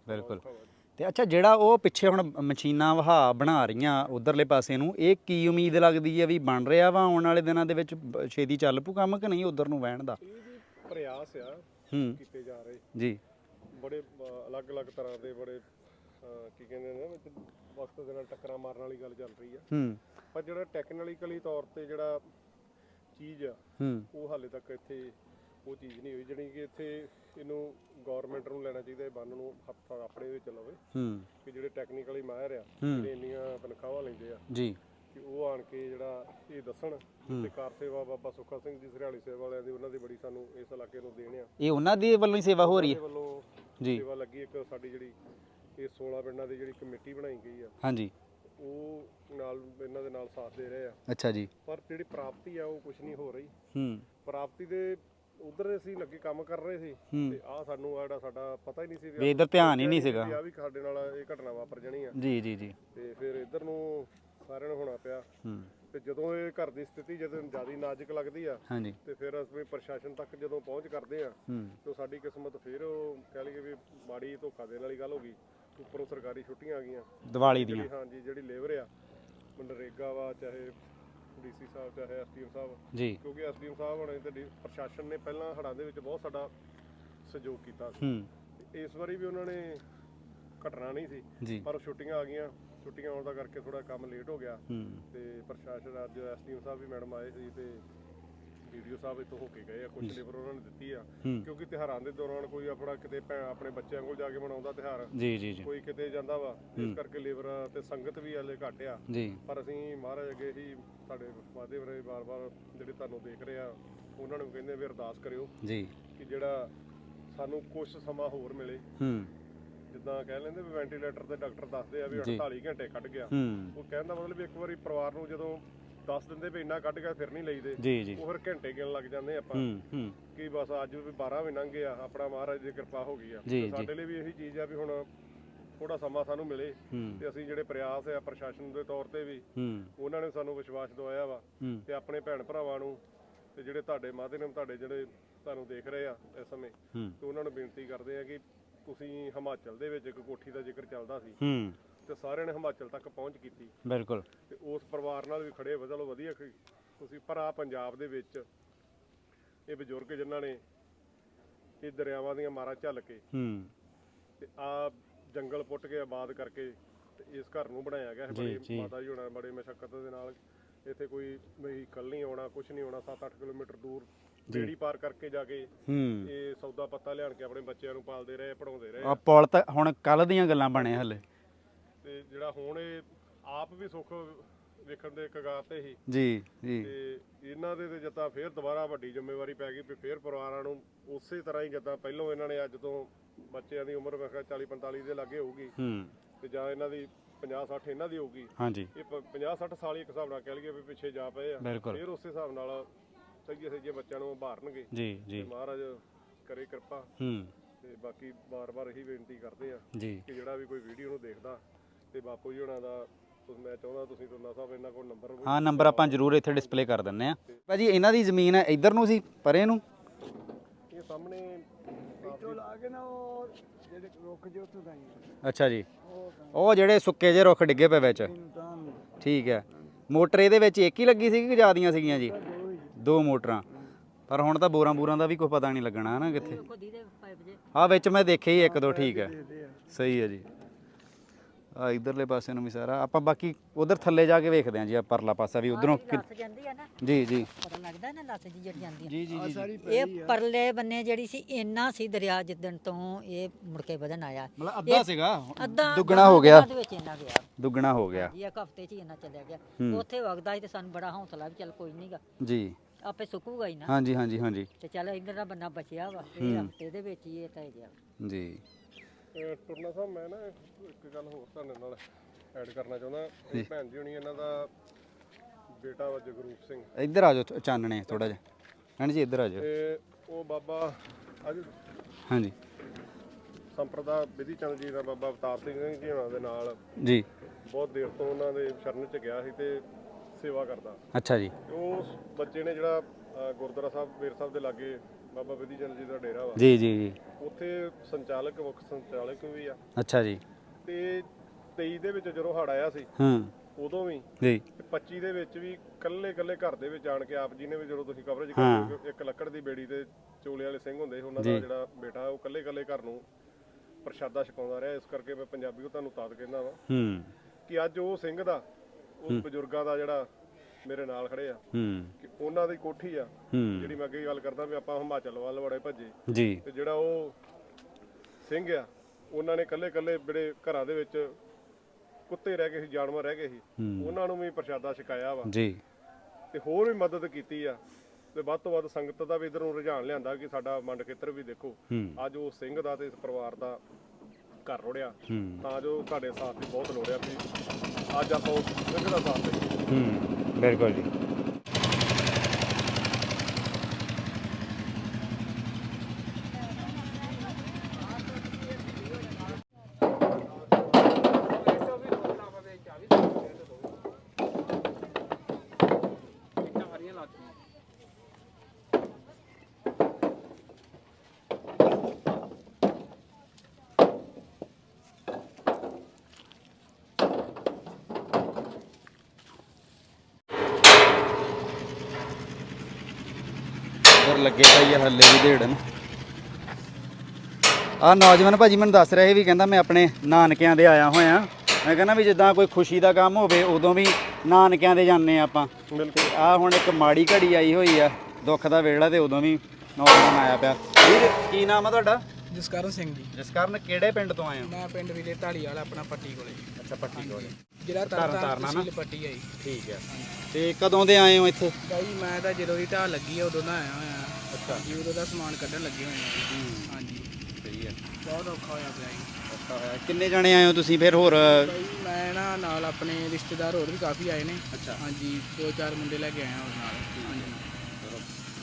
ਬਿਲਕੁਲ। ਔਖਾ ਵਾ। ਤੇ ਅੱਛਾ ਜਿਹੜਾ ਉਹ ਪਿੱਛੇ ਹੁਣ ਮਸ਼ੀਨਾਂ ਵਹਾ ਬਣਾ ਰਹੀਆਂ ਉਧਰਲੇ ਪਾਸੇ ਨੂੰ ਇਹ ਕੀ ਉਮੀਦ ਲੱਗਦੀ ਹੈ ਵੀ ਬਣ ਰਿਹਾ ਵਾ ਆਉਣ ਵਾਲੇ ਦਿਨਾਂ ਦੇ ਵਿੱਚ ਬ- ਛੇਤੀ ਚੱਲ ਪੂ ਕੰਮ ਕਿ ਨਹੀਂ ਉਧਰ ਨੂੰ ਵਹਿਣ ਦਾ? ਇਹ ਵੀ ਪ੍ਰਯਾਸ ਆ ਹੂੰ। ਕੀਤੇ ਜਾ ਰਹੇ। ਜੀ। ਬੜੇ ਅਲੱਗ-ਅਲੱਗ ਤਰ੍ਹਾਂ ਦੇ ਬੜੇ ਕੀ ਕਹਿੰਦੇ ਨੇ ਵਿੱਚ ਵਕਤ ਦੇ ਨਾਲ ਟੱਕਰਾਂ ਮਾਰਨ ਵਾਲੀ ਗੱਲ ਚੱਲ ਰਹੀ ਆ। ਹੂੰ। ਪਰ ਜਿਹੜਾ ਟੈਕਨੀਕਲੀ ਤੌਰ ਤੇ ਜਿਹੜਾ ਚੀਜ਼ ਆ ਉਹ ਹਾਲੇ ਤੱਕ ਇੱਥੇ ਉਹ ਚੀਜ਼ ਨਹੀਂ ਹੋਈ ਜਿਹੜੀ ਕਿ ਇੱਥੇ ਇਹਨੂੰ ਗਵਰਨਮੈਂਟ ਨੂੰ ਲੈਣਾ ਚਾਹੀਦਾ ਇਹ ਬੰਨ ਨੂੰ ਹੱਥ ਆਪਣੇ ਵਿੱਚ ਲਵੇ। ਹੂੰ। ਕਿ ਜਿਹੜੇ ਟੈਕਨੀਕਲੀ ਮਾਹਿਰ ਆ। ਜਿਹੜੇ ਇੰਨੀਆਂ ਤਨਖਾਹਾਂ ਲੈਂਦੇ ਆ। ਜੀ। ਕਿ ਉਹ ਆਣ ਕੇ ਜਿਹੜਾ ਇਹ ਦੱਸਣ ਤੇ ਕਾਰ ਸੇਵਾ ਬਾਬਾ ਸੁੱਖਾ ਸਿੰਘ ਜੀ ਸਰਿਆਲੀ ਸੇਵਾ ਵਾਲਿਆਂ ਦੀ ਉਹਨਾਂ ਦੀ ਬੜੀ ਸਾਨੂੰ ਇਸ ਇਲਾਕੇ ਨੂੰ ਦੇਣ ਆ। ਇਹ ਉਹਨਾਂ ਦੀ ਵੱਲੋਂ ਹੀ ਸੇਵਾ ਹੋ ਰਹੀ ਹੈ? ਵੱਲੋਂ ਜੀ। ਸੇਵਾ ਲੱਗੀ ਇੱਕ ਸਾਡੀ ਜਿਹੜੀ ਇਹ 16 ਪਿੰਡਾਂ ਦੀ ਜਿਹੜੀ ਕਮੇਟੀ ਬਣਾਈ ਗਈ ਆ। ਹਾਂਜੀ। ਉਹ ਨਾਲ ਇਹਨਾਂ ਦੇ ਨਾਲ ਸਾਥ ਦੇ ਰਹੇ ਆ। ਅੱਛਾ ਜੀ। ਪਰ ਜਿਹੜੀ ਪ੍ਰਾਪਤੀ ਆ ਉਹ ਕੁਝ ਨਹੀਂ ਹੋ ਰਹੀ। ਹੂੰ। ਪ੍ਰਾਪਤੀ ਦੇ ਉਧਰ ਅਸੀਂ ਲੱਗੇ ਕੰਮ ਕਰ ਰਹੇ ਸੀ। ਤੇ ਆ ਸਾਨੂੰ ਆ ਜਿਹੜਾ ਸਾਡਾ ਪਤਾ ਹੀ ਨਹੀਂ ਸੀ ਵੀ ਇੱਧਰ ਧਿਆਨ ਹੀ ਨਹੀਂ ਸੀਗਾ। ਆ ਵੀ ਸਾਡੇ ਨਾਲ ਇਹ ਘਟਨਾ ਵਾਪਰ ਜਾਣੀ ਆ। ਜੀ ਜੀ ਜੀ। ਤੇ ਫਿਰ ਇੱਧਰ ਨੂੰ ਸਾਰਿਆਂ ਨੂੰ ਹੋਣਾ ਪਿਆ। ਹੂੰ। ਤੇ ਜਦੋਂ ਇਹ ਘਰ ਦੀ ਸਥਿਤੀ ਜਦੋਂ ਜ਼ਿਆਦਾ ਨਾਜ਼ੁਕ ਲੱਗਦੀ ਆ ਹਾਂਜੀ। ਤੇ ਫਿਰ ਅਸੀਂ ਪ੍ਰਸ਼ਾਸਨ ਤੱਕ ਜਦੋਂ ਪਹੁੰਚ ਕਰਦੇ ਆ ਹੂੰ। ਤੇ ਸਾਡੀ ਕਿਸਮਤ ਫਿਰ ਉਹ ਕਹਿ ਲਈਏ ਵੀ ਮਾੜੀ ਧੋਖਾ ਦੇਣ ਵਾਲੀ ਗੱਲ ਹੋ ਗਈ। ਉੱਪਰੋਂ ਸਰਕਾਰੀ ਛੁੱਟੀਆਂ ਆ ਗਈਆਂ। ਦੀਵਾਲੀ ਦੀਆਂ। ਜਿਹੜੀ ਹਾਂਜੀ ਜਿਹੜੀ ਲੇਬਰ ਆ ਮਨਰੇਗਾ ਵਾ ਚਾਹੇ ਡੀਸੀ ਸਾਹਿਬ ਚਾਹੇ ਐਸਡੀਐਮ ਸਾਹਿਬ। ਜੀ। ਕਿਉਂਕਿ ਐਸਡੀਐਮ ਸਾਹਿਬ ਹੋਣੇ ਤੇ ਡੀ- ਪ੍ਰਸ਼ਾਸਨ ਨੇ ਪਹਿਲਾਂ ਹੜ੍ਹਾਂ ਦੇ ਵਿੱਚ ਬਹੁਤ ਸਾਡਾ ਸਹਿਯੋਗ ਕੀਤਾ ਸੀ। ਹੂੰ। ਇਸ ਵਾਰੀ ਵੀ ਉਹਨਾਂ ਨੇ ਘਟਨਾ ਨਹੀਂ ਸੀ। ਜੀ। ਪਰ ਛੁੱਟੀਆਂ ਆ ਗਈਆਂ। ਛੁੱਟੀਆਂ ਆਉਣ ਦਾ ਕਰਕੇ ਥੋੜਾ ਕੰਮ ਲੇਟ ਹੋ ਗਿਆ। ਤੇ ਪ੍ਰਸ਼ਾਸਨ ਅੱਜ ਐਸਡੀਐਮ ਸਾਹਿਬ ਵੀ ਮੈਡਮ ਆਏ ਸੀ ਤੇ ਵੀਡੀਓ ਸਾਹਿਬ ਇੱਥੋਂ ਹੋ ਕੇ ਗਏ ਆ ਕੁਝ ਲੇਬਰ ਉਹਨਾਂ ਨੇ ਦਿੱਤੀ ਆ। ਕਿਉਂਕਿ ਤਿਉਹਾਰਾਂ ਦੇ ਦੌਰਾਨ ਕੋਈ ਆਪਣਾ ਕਿਤੇ ਆਪਣੇ ਬੱਚਿਆਂ ਕੋਲ ਜਾ ਕੇ ਮਨਾਉਂਦਾ ਤਿਉਹਾਰ ਜੀ ਜੀ ਕੋਈ ਕਿਤੇ ਜਾਂਦਾ ਵਾ ਇਸ ਕਰਕੇ ਲੇਬਰ ਤੇ ਸੰਗਤ ਵੀ ਹਲੇ ਘੱਟ ਆ। ਪਰ ਅਸੀਂ ਮਹਾਰਾਜ ਅੱਗੇ ਹੀ ਸਾਡੇ ਵਾਦੇ ਵਰੇ ਬਾਰ-ਬਾਰ ਜਿਹੜੇ ਤੁਹਾਨੂੰ ਦੇਖ ਰਹੇ ਆ ਉਹਨਾਂ ਨੂੰ ਕਹਿੰਦੇ ਵੀ ਅਰਦਾਸ ਕਰਿਓ ਜੀ। ਕਿ ਜਿਹੜਾ ਸਾਨੂੰ ਕੁਝ ਸਮਾਂ ਹੋਰ ਮਿਲੇ। ਹੂੰ। ਜਿੱਦਾਂ ਕਹਿ ਲੈਂਦੇ ਵੀ ਵੈਂਟੀਲੇਟਰ ਤੇ ਡਾਕਟਰ ਦੱਸਦੇ ਆ ਵੀ ਜੀ। 48 ਘੰਟੇ ਕੱਢ ਗਿਆ। ਉਹ ਕਹਿਣ ਦਾ ਮਤਲਬ ਵੀ ਇੱਕ ਵਾਰੀ ਪਰਿਵਾਰ ਨੂੰ ਜਦੋਂ ਦੱਸ ਦਿੰਦੇ ਵੀ ਇੰਨਾ ਕੱਢ ਗਿਆ ਫਿਰ ਨਹੀਂ ਲਈਦੇ। ਜੀ ਜੀ। ਉਹ ਫਿਰ ਘੰਟੇ ਗਿਣ ਲੱਗ ਜਾਂਦੇ ਆਪਾਂ। ਹੂੰ ਹੂੰ। ਕਿ ਬਸ ਅੱਜ ਵੀ 12 ਵੀ ਲੰਘ ਗਏ ਆ ਆਪਣਾ ਮਹਾਰਾਜ ਦੀ ਕਿਰਪਾ ਹੋ ਗਈ ਆ। ਸਾਡੇ ਲਈ ਵੀ ਇਹੀ ਚੀਜ਼ ਆ ਵੀ ਹੁਣ ਥੋੜਾ ਸਮਾਂ ਸਾਨੂੰ ਮਿਲੇ। ਤੇ ਅਸੀਂ ਜਿਹੜੇ ਪ੍ਰਯਾਸ ਆ ਪ੍ਰਸ਼ਾਸਨ ਦੇ ਤੌਰ ਤੇ ਵੀ ਉਹਨਾਂ ਨੇ ਸਾਨੂੰ ਵਿਸ਼ਵਾਸ ਦਵਾਇਆ ਵਾ। ਤੇ ਆਪਣੇ ਭੈਣ ਭਰਾਵਾਂ ਨੂੰ ਤੇ ਜਿਹੜੇ ਤੁਹਾਡੇ ਮਾਧਿਅਮ ਤੁਹਾਡੇ ਜਿਹੜੇ ਤੁਹਾਨੂੰ ਦੇਖ ਰਹੇ ਆ ਇਸ ਸਮੇਂ ਤੇ ਉਹਨਾਂ ਨੂੰ ਬੇਨਤੀ ਕਰਦੇ ਆ ਕਿ ਤੁਸੀਂ ਹਿਮਾਚਲ ਦੇ ਵਿੱਚ ਇੱਕ ਕੋਠੀ ਦਾ ਜ਼ਿਕਰ ਚੱਲਦਾ ਸੀ ਹੂੰ। ਤੇ ਸਾਰਿਆਂ ਨੇ ਹਿਮਾਚਲ ਤੱਕ ਪਹੁੰਚ ਕੀਤੀ। ਬਿਲਕੁਲ। ਤੇ ਉਸ ਪਰਿਵਾਰ ਨਾਲ ਵੀ ਖੜੇ ਹੋ ਚਲੋ ਵਧੀਆ ਕਿ ਤੁਸੀਂ ਪਰ ਆ ਪੰਜਾਬ ਦੇ ਵਿੱਚ ਇਹ ਬਜ਼ੁਰਗ ਜਿਨ੍ਹਾਂ ਨੇ ਇਹ ਦਰਿਆਵਾਂ ਦੀਆਂ ਮਾਰਾਂ ਝੱਲ ਕੇ ਹੂੰ। ਤੇ ਆ ਜੰਗਲ ਪੁੱਟ ਕੇ ਆਬਾਦ ਕਰਕੇ ਤੇ ਇਸ ਘਰ ਨੂੰ ਬਣਾਇਆ ਗਿਆ ਹੈ ਬੜੀ। ਮਾਤਾ ਜੀ ਹੋਣਾ ਬੜੇ ਮਸ਼ੱਕਤ ਦੇ ਨਾਲ। ਇੱਥੇ ਕੋਈ ਵਹੀਕਲ ਨਹੀਂ ਆਉਣਾ ਕੁਝ ਨਹੀਂ ਆਉਣਾ 7-8 ਕਿਲੋਮੀਟਰ ਦੂਰ ਬੇੜੀ ਪਾਰ ਕਰਕੇ ਜਾ ਕੇ ਹੂੰ। ਇਹ ਸੌਦਾ ਪੱਤਾ ਲਿਆਣ ਕੇ ਆਪਣੇ ਬੱਚਿਆਂ ਨੂੰ ਪਾਲਦੇ ਰਹੇ ਪੜਾਉਂਦੇ ਰਹੇ। ਆ ਪੁਲ ਤਾਂ ਹੁਣ ਕੱਲ ਦੀਆਂ ਗੱਲਾਂ ਬਣੇ ਹਲੇ। ਤੇ ਜਿਹੜਾ ਹੁਣ ਇਹ ਆਪ ਵੀ ਸੁੱਖ ਵੇਖਣ ਦੇ ਕਗਾਰ ਤੇ ਹੀ ਜੀ ਜੀ। ਤੇ ਇਹਨਾਂ ਦੇ ਤੇ ਜਦਾਂ ਫੇਰ ਦੁਬਾਰਾ ਵੱਡੀ ਜ਼ਿੰਮੇਵਾਰੀ ਪੈ ਗਈ ਵੀ ਫੇਰ ਪਰਿਵਾਰਾਂ ਨੂੰ ਉਸੇ ਤਰ੍ਹਾਂ ਹੀ ਜਦਾਂ ਪਹਿਲਾਂ ਇਹਨਾਂ ਨੇ ਅੱਜ ਤੋਂ ਬੱਚਿਆਂ ਦੀ ਉਮਰ ਮੈਂ ਕਿਹਾ 40 45 ਦੇ ਲਾਗੇ ਹੋਊਗੀ। ਹੂੰ। ਤੇ ਜਾਂ ਇਹਨਾਂ ਦੀ 50 60 ਇਹਨਾਂ ਦੀ ਹੋਊਗੀ। ਹਾਂਜੀ। ਇਹ 50 60 ਸਾਲ ਹੀ ਇੱਕ ਹਿਸਾਬ ਨਾਲ ਕਹਿ ਲਈਏ ਵੀ ਪਿੱਛੇ ਜਾ ਪਏ ਆ। ਬਿਲਕੁਲ। ਫੇਰ ਉਸੇ ਹਿਸਾਬ ਨਾਲ ਸਹੀਏ ਸਹੀਏ ਬੱਚਿਆਂ ਨੂੰ ਉਭਾਰਨਗੇ। ਜੀ ਜੀ। ਤੇ ਮਹਾਰਾਜ ਕਰੇ ਕਿਰਪਾ। ਹੂੰ। ਤੇ ਬਾਕੀ ਬਾਰ-ਬਾਰ ਇਹੀ ਬੇਨਤੀ ਕਰਦੇ ਆ ਜੀ। ਕਿ ਜਿਹੜਾ ਵੀ ਕੋਈ ਵੀਡੀਓ ਨੂੰ ਦੇਖਦਾ ਤੇ ਬਾਪੂ ਜੀ ਹੁਣਾਂ ਦਾ ਤੁਸ- ਮੈਂ ਚਾਹੁੰਦਾ ਤੁਸੀਂ ਤੁੰਨਾ ਸਾਹਿਬ ਇਹਨਾਂ ਕੋਲ ਨੰਬਰ ਹਾਂ ਨੰਬਰ ਆਪਾਂ ਜ਼ਰੂਰ ਇੱਥੇ ਡਿਸਪਲੇ ਕਰ ਦਿੰਨੇ ਆ ਭਾਜੀ ਇਹਨਾਂ ਦੀ ਜ਼ਮੀਨ ਹੈ ਇੱਧਰ ਨੂੰ ਸੀ ਪਰੇ ਨੂੰ? ਇਹ ਸਾਹਮਣੇ ਇੱਥੋਂ ਲਾ ਕੇ ਨਾ ਉਹ ਜਿਹੜੇ ਰੁੱਖ ਜੇ ਉੱਥੋਂ ਦਾ ਹੀ ਅੱਛਾ ਜੀ। ਉਹ ਜਿਹੜੇ ਸੁੱਕੇ ਜਿਹੇ ਰੁੱਖ ਡਿੱਗੇ ਪਏ ਵਿੱਚ। ਠੀਕ ਹੈ। ਮੋਟਰ ਇਹਦੇ ਵਿੱਚ ਇੱਕ ਹੀ ਲੱਗੀ ਸੀ ਕਿ ਜ਼ਿਆਦੀਆਂ ਸੀਗੀਆਂ ਜੀ? ਦੋ ਮੋਟਰਾਂ। ਪਰ ਹੁਣ ਤਾਂ ਬੋਰਾਂ ਬੂਰਾਂ ਦਾ ਵੀ ਕੋਈ ਪਤਾ ਨਹੀਂ ਲੱਗਣਾ ਨਾ ਕਿੱਥੇ? ਜੇ ਆ ਵਿੱਚ ਮੈਂ ਦੇਖੇ ਹੀ ਇੱਕ ਦੋ ਠੀਕ ਹੈ। ਆ ਸਹੀ ਹੈ ਜੀ। ਆ ਇਧਰਲੇ ਪਾਸੇ ਨੂੰ ਵੀ ਸਾਰਾ। ਆਪਾਂ ਬਾਕੀ ਉਧਰ ਥੱਲੇ ਜਾ ਕੇ ਵੇਖਦੇ ਹਾਂ ਜੀ ਆ ਪਰਲਾ ਪਾਸਾ ਵੀ ਉਧਰੋਂ ਲੱਸ ਜਾਂਦੀ ਆ ਨਾ। ਜੀ ਜੀ। ਪਤਾ ਲੱਗਦਾ ਨਾ ਲੱਸ ਜੀ ਜਿਹੜੀ ਜਾਂਦੀ ਆ ਜੀ ਜੀ ਆ ਸਾਰੀ ਇਹ ਆ। ਪਰਲੇ ਬੰਨੇ ਜਿਹੜੀ ਸੀ ਇੰਨਾ ਸੀ ਦਰਿਆ ਜਿੱਦਣ ਤੋਂ ਇਹ ਮੁੜ ਕੇ ਵਧਣ ਆਇਆ। ਮਤਲਬ ਅੱਧਾ ਸੀਗਾ ਅੱਧਾ ਦੁੱਗਣਾ ਹੋ ਗਿਆ। ਦੇ ਵਿੱਚ ਇੰਨਾ ਗਿਆ। ਦੁੱਗਣਾ ਹੋ ਗਿਆ। ਜੀ ਇੱਕ ਹਫ਼ਤੇ 'ਚ ਹੀ ਇੰਨਾ ਚੱਲਿਆ ਗਿਆ। ਉੱਥੇ ਵਗਦਾ ਸੀ ਤੇ ਸਾਨੂੰ ਬੜਾ ਹੌਸਲਾ ਵੀ ਚੱਲ ਕੋਈ ਨਹੀਂਗਾ ਜੀ। ਆਪੇ ਸੁੱਕੂਗਾ ਹੀ ਨਾ। ਹਾਂਜੀ ਹਾਂਜੀ ਹਾਂਜੀ। ਤੇ ਚੱਲ ਇੱਧਰ ਦਾ ਬੰਨਾ ਬਚਿਆ ਵਾ ਇਹ ਹਫ਼ਤੇ ਦੇ ਵਿੱਚ ਹੀ ਇਹ ਤਾਂ ਗਿਆ ਜੀ। ਟੁਰਨਾ ਸਾਹਿਬ ਮੈਂ ਨਾ ਇੱਕ ਗੱਲ ਹੋਰ ਤੁਹਾਡੇ ਨਾਲ ਐਡ ਕਰਨਾ ਚਾਹੁੰਦਾ। ਇਹ ਭੈਣ ਜੀ ਹੁਣੀ ਇਹਨਾਂ ਦਾ ਬੇਟਾ ਵਾ ਜਗਰੂਪ ਸਿੰਘ। ਇੱਧਰ ਆ ਜਾਓ ਚਾਨਣੇ ਥੋੜਾ ਜਿਹਾ। ਹਾਂਜੀ ਜੀ ਇੱਧਰ ਆ ਜਾਓ। ਤੇ ਉਹ ਬਾਬਾ ਅੱਜ ਹਾਂਜੀ। ਸੰਪਰਦਾ ਵਿਧੀ ਚੰਦ ਜੀ ਦਾ ਬਾਬਾ ਅਵਤਾਰ ਸਿੰਘ ਜੀ ਹੋਣਾ ਦੇ ਨਾਲ ਜੀ। ਬਹੁਤ ਦੇਰ ਤੋਂ ਉਹਨਾਂ ਦੇ ਸ਼ਰਨ ਚ ਗਿਆ ਸੀ ਤੇ ਸੇਵਾ ਕਰਦਾ। ਅੱਛਾ ਜੀ। ਤੇ ਉਸ ਬੱਚੇ ਨੇ ਜਿਹੜਾ ਅ, ਗੁਰਦੁਆਰਾ ਸਾਹਿਬ ਬੇਰ ਸਾਹਿਬ ਦੇ ਲਾਗੇ ਬਾਬਾ ਵਿਧੀ ਚੰਦ ਜੀ ਦਾ ਡੇਰਾ ਵਾ। ਜੀ ਜੀ ਜੀ। ਉੱਥੇ ਸੰਚਾਲਕ ਮੁੱਖ ਸੰਚਾਲਕ ਵੀ ਆ। ਅੱਛਾ ਜੀ। ਤੇ 23 ਦੇ ਵਿੱਚ ਜਦੋਂ ਹੜ ਆਇਆ ਸੀ ਹਾਂ। ਉਦੋਂ ਵੀ ਜੀ। ਤੇ 25 ਦੇ ਵਿੱਚ ਵੀ ਕੱਲੇ ਕੱਲੇ ਘਰ ਦੇ ਵਿੱਚ ਆਣ ਕੇ ਆਪ ਜੀ ਨੇ ਵੀ ਜਦੋਂ ਤੁਸੀਂ ਕਵਰੇਜ ਹਾਂ। ਕਰਦੇ ਹੋ ਇੱਕ ਲੱਕੜ ਦੀ ਬੇੜੀ ਤੇ ਚੋਲੇ ਵਾਲੇ ਸਿੰਘ ਹੁੰਦੇ ਸੀ ਉਹਨਾਂ ਜੀ। ਦਾ ਜਿਹੜਾ ਬੇਟਾ ਉਹ ਕੱਲੇ ਕੱਲੇ ਘਰ ਨੂੰ ਪ੍ਰਸ਼ਾਦਾ ਛਕਾਉਂਦਾ ਰਿਹਾ। ਇਸ ਕਰਕੇ ਮੈਂ ਪੰਜਾਬੀ ਉਹ ਤੁਹਾਨੂੰ ਤਾਦ ਕਹਿੰਦਾ ਵਾਂ ਹੂੰ। ਕਿ ਅੱਜ ਉਹ ਸਿੰਘ ਦਾ ਉਹ ਬਜ਼ੁਰਗਾਂ ਦਾ ਜਿਹੜਾ ਮੇਰੇ ਨਾਲ ਖੜੇ ਆ ਹੂੰ। ਕਿ ਉਹਨਾਂ ਦੀ ਕੋਠੀ ਆ ਹੂੰ। ਜਿਹੜੀ ਮੈਂ ਅੱਗੇ ਗੱਲ ਕਰਦਾ ਵੀ ਆਪਾਂ ਹਿਮਾਚਲ ਵੱਲ ਬੜੇ ਭੱਜੇ। ਜੀ। ਤੇ ਜਿਹੜਾ ਉਹ ਸਿੰਘ ਆ ਉਹਨਾਂ ਨੇ ਕੱਲੇ ਕੱਲੇ ਜਿਹੜੇ ਘਰਾਂ ਦੇ ਵਿੱਚ ਕੁੱਤੇ ਰਹਿ ਗਏ ਸੀ ਜਾਨਵਰ ਰਹਿ ਗਏ ਸੀ। ਹੂੰ। ਉਹਨਾਂ ਨੂੰ ਵੀ ਪ੍ਰਸ਼ਾਦਾ ਛਕਾਇਆ ਵਾ। ਜੀ। ਤੇ ਹੋਰ ਵੀ ਮਦਦ ਕੀਤੀ ਆ। ਤੇ ਵੱਧ ਤੋਂ ਵੱਧ ਸੰਗਤ ਦਾ ਵੀ ਇਧਰ ਨੂੰ ਰੁਝਾਨ ਲਿਆਂਦਾ ਕਿ ਸਾਡਾ ਮੰਡ ਖੇਤਰ ਵੀ ਦੇਖੋ। ਹੂੰ। ਅੱਜ ਉਹ ਸਿੰਘ ਦਾ ਤੇ ਇਸ ਪਰਿਵਾਰ ਦਾ ਘਰ ਰੁੜਿਆ ਹੂੰ। ਤਾਂ ਜੋ ਤੁਹਾਡੇ ਸਾਥ ਦੀ ਬਹੁਤ ਲੋੜ ਆ ਵੀ ਅੱਜ ਆਪਾਂ ਸਿੰਘ ਦਾ ਸਾਥ ਦੇਈਏ ਹੂੰ ਬਿਲਕੁਲ ਜੀ ਫਿਰ ਲੱਗੇ ਪਈ ਆ ਹੱਲੇ ਵੀ ਢੇੜਨ। ਆ ਨੌਜਵਾਨ ਭਾਜੀ ਮੈਨੂੰ ਦੱਸ ਰਹੇ ਵੀ ਕਹਿੰਦਾ ਮੈਂ ਆਪਣੇ ਨਾਨਕਿਆਂ ਦੇ ਆਇਆ ਹੋਇਆ। ਮੈਂ ਕਹਿੰਦਾ ਵੀ ਜਿੱਦਾਂ ਕੋਈ ਖੁਸ਼ੀ ਦਾ ਕੰਮ ਹੋਵੇ ਉਦੋਂ ਵੀ ਨਾਨਕਿਆਂ ਦੇ ਜਾਂਦੇ ਆਪਾਂ। ਬਿਲਕੁਲ। ਆ ਹੁਣ ਇੱਕ ਮਾੜੀ ਘੜੀ ਆਈ ਹੋਈ ਆ ਦੁੱਖ ਦਾ ਵੇਲਾ ਤੇ ਉਦੋਂ ਵੀ ਨੌਜਵਾਨ ਆਇਆ ਪਿਆ। ਵੀਰ ਕੀ ਨਾਮ ਆ ਤੁਹਾਡਾ? ਜਸਕਰਨ ਸਿੰਘ ਜੀ। ਜਿਸ ਕਾਰਨ ਕਿਹੜੇ ਪਿੰਡ ਤੋਂ ਆਏ ਹੋ? ਮੈਂ ਪਿੰਡ ਵੀਰੇ ਢਾਲੀਵਾਲ ਆਪਣਾ ਪੱਟੀ ਕੋਲੇ। ਅੱਛਾ ਪੱਟੀ ਕੋਲ। ਜਿਹੜਾ ਤਰਨ ਤਰਨਤਾਰਨ? ਤਹਿਸੀਲ ਪੱਟੀ ਆਈ ਠੀਕ ਹੈ ਤੇ ਕਦੋਂ ਦੇ ਆਏ ਹੋ ਇੱਥੇ? ਬਾਈ ਮੈਂ ਤਾਂ ਜਦੋਂ ਦੀ ਢਾਲ ਲੱਗੀ ਆ ਉਦੋਂ ਦਾ ਆਇਆ ਹੋਇਆ। ਅੱਛਾ। ਜੀ ਉਦੋਂ ਦਾ ਸਮਾਨ ਕੱਢਣ ਲੱਗੇ ਹੋਏ ਆ। ਹਾਂਜੀ। ਸਹੀ ਹੈ। ਬਹੁਤ ਔਖਾ ਹੋਇਆ ਪਿਆ ਜੀ। ਔਖਾ ਹੋਇਆ। ਕਿੰਨੇ ਜਣੇ ਆਏ ਹੋ ਤੁਸੀਂ ਫਿਰ ਹੋਰ? ਬਾਈ ਮੈਂ ਨਾ ਨਾਲ ਆਪਣੇ ਰਿਸ਼ਤੇਦਾਰ ਹੋਰ ਵੀ ਕਾਫੀ ਆਏ ਨੇ। ਅੱਛਾ। ਹਾਂਜੀ ਦੋ ਚਾਰ ਮੁੰਡੇ ਲੈ ਕੇ ਆਇਆ ਹੋਰ ਨਾਲ। ਹਾਂਜੀ।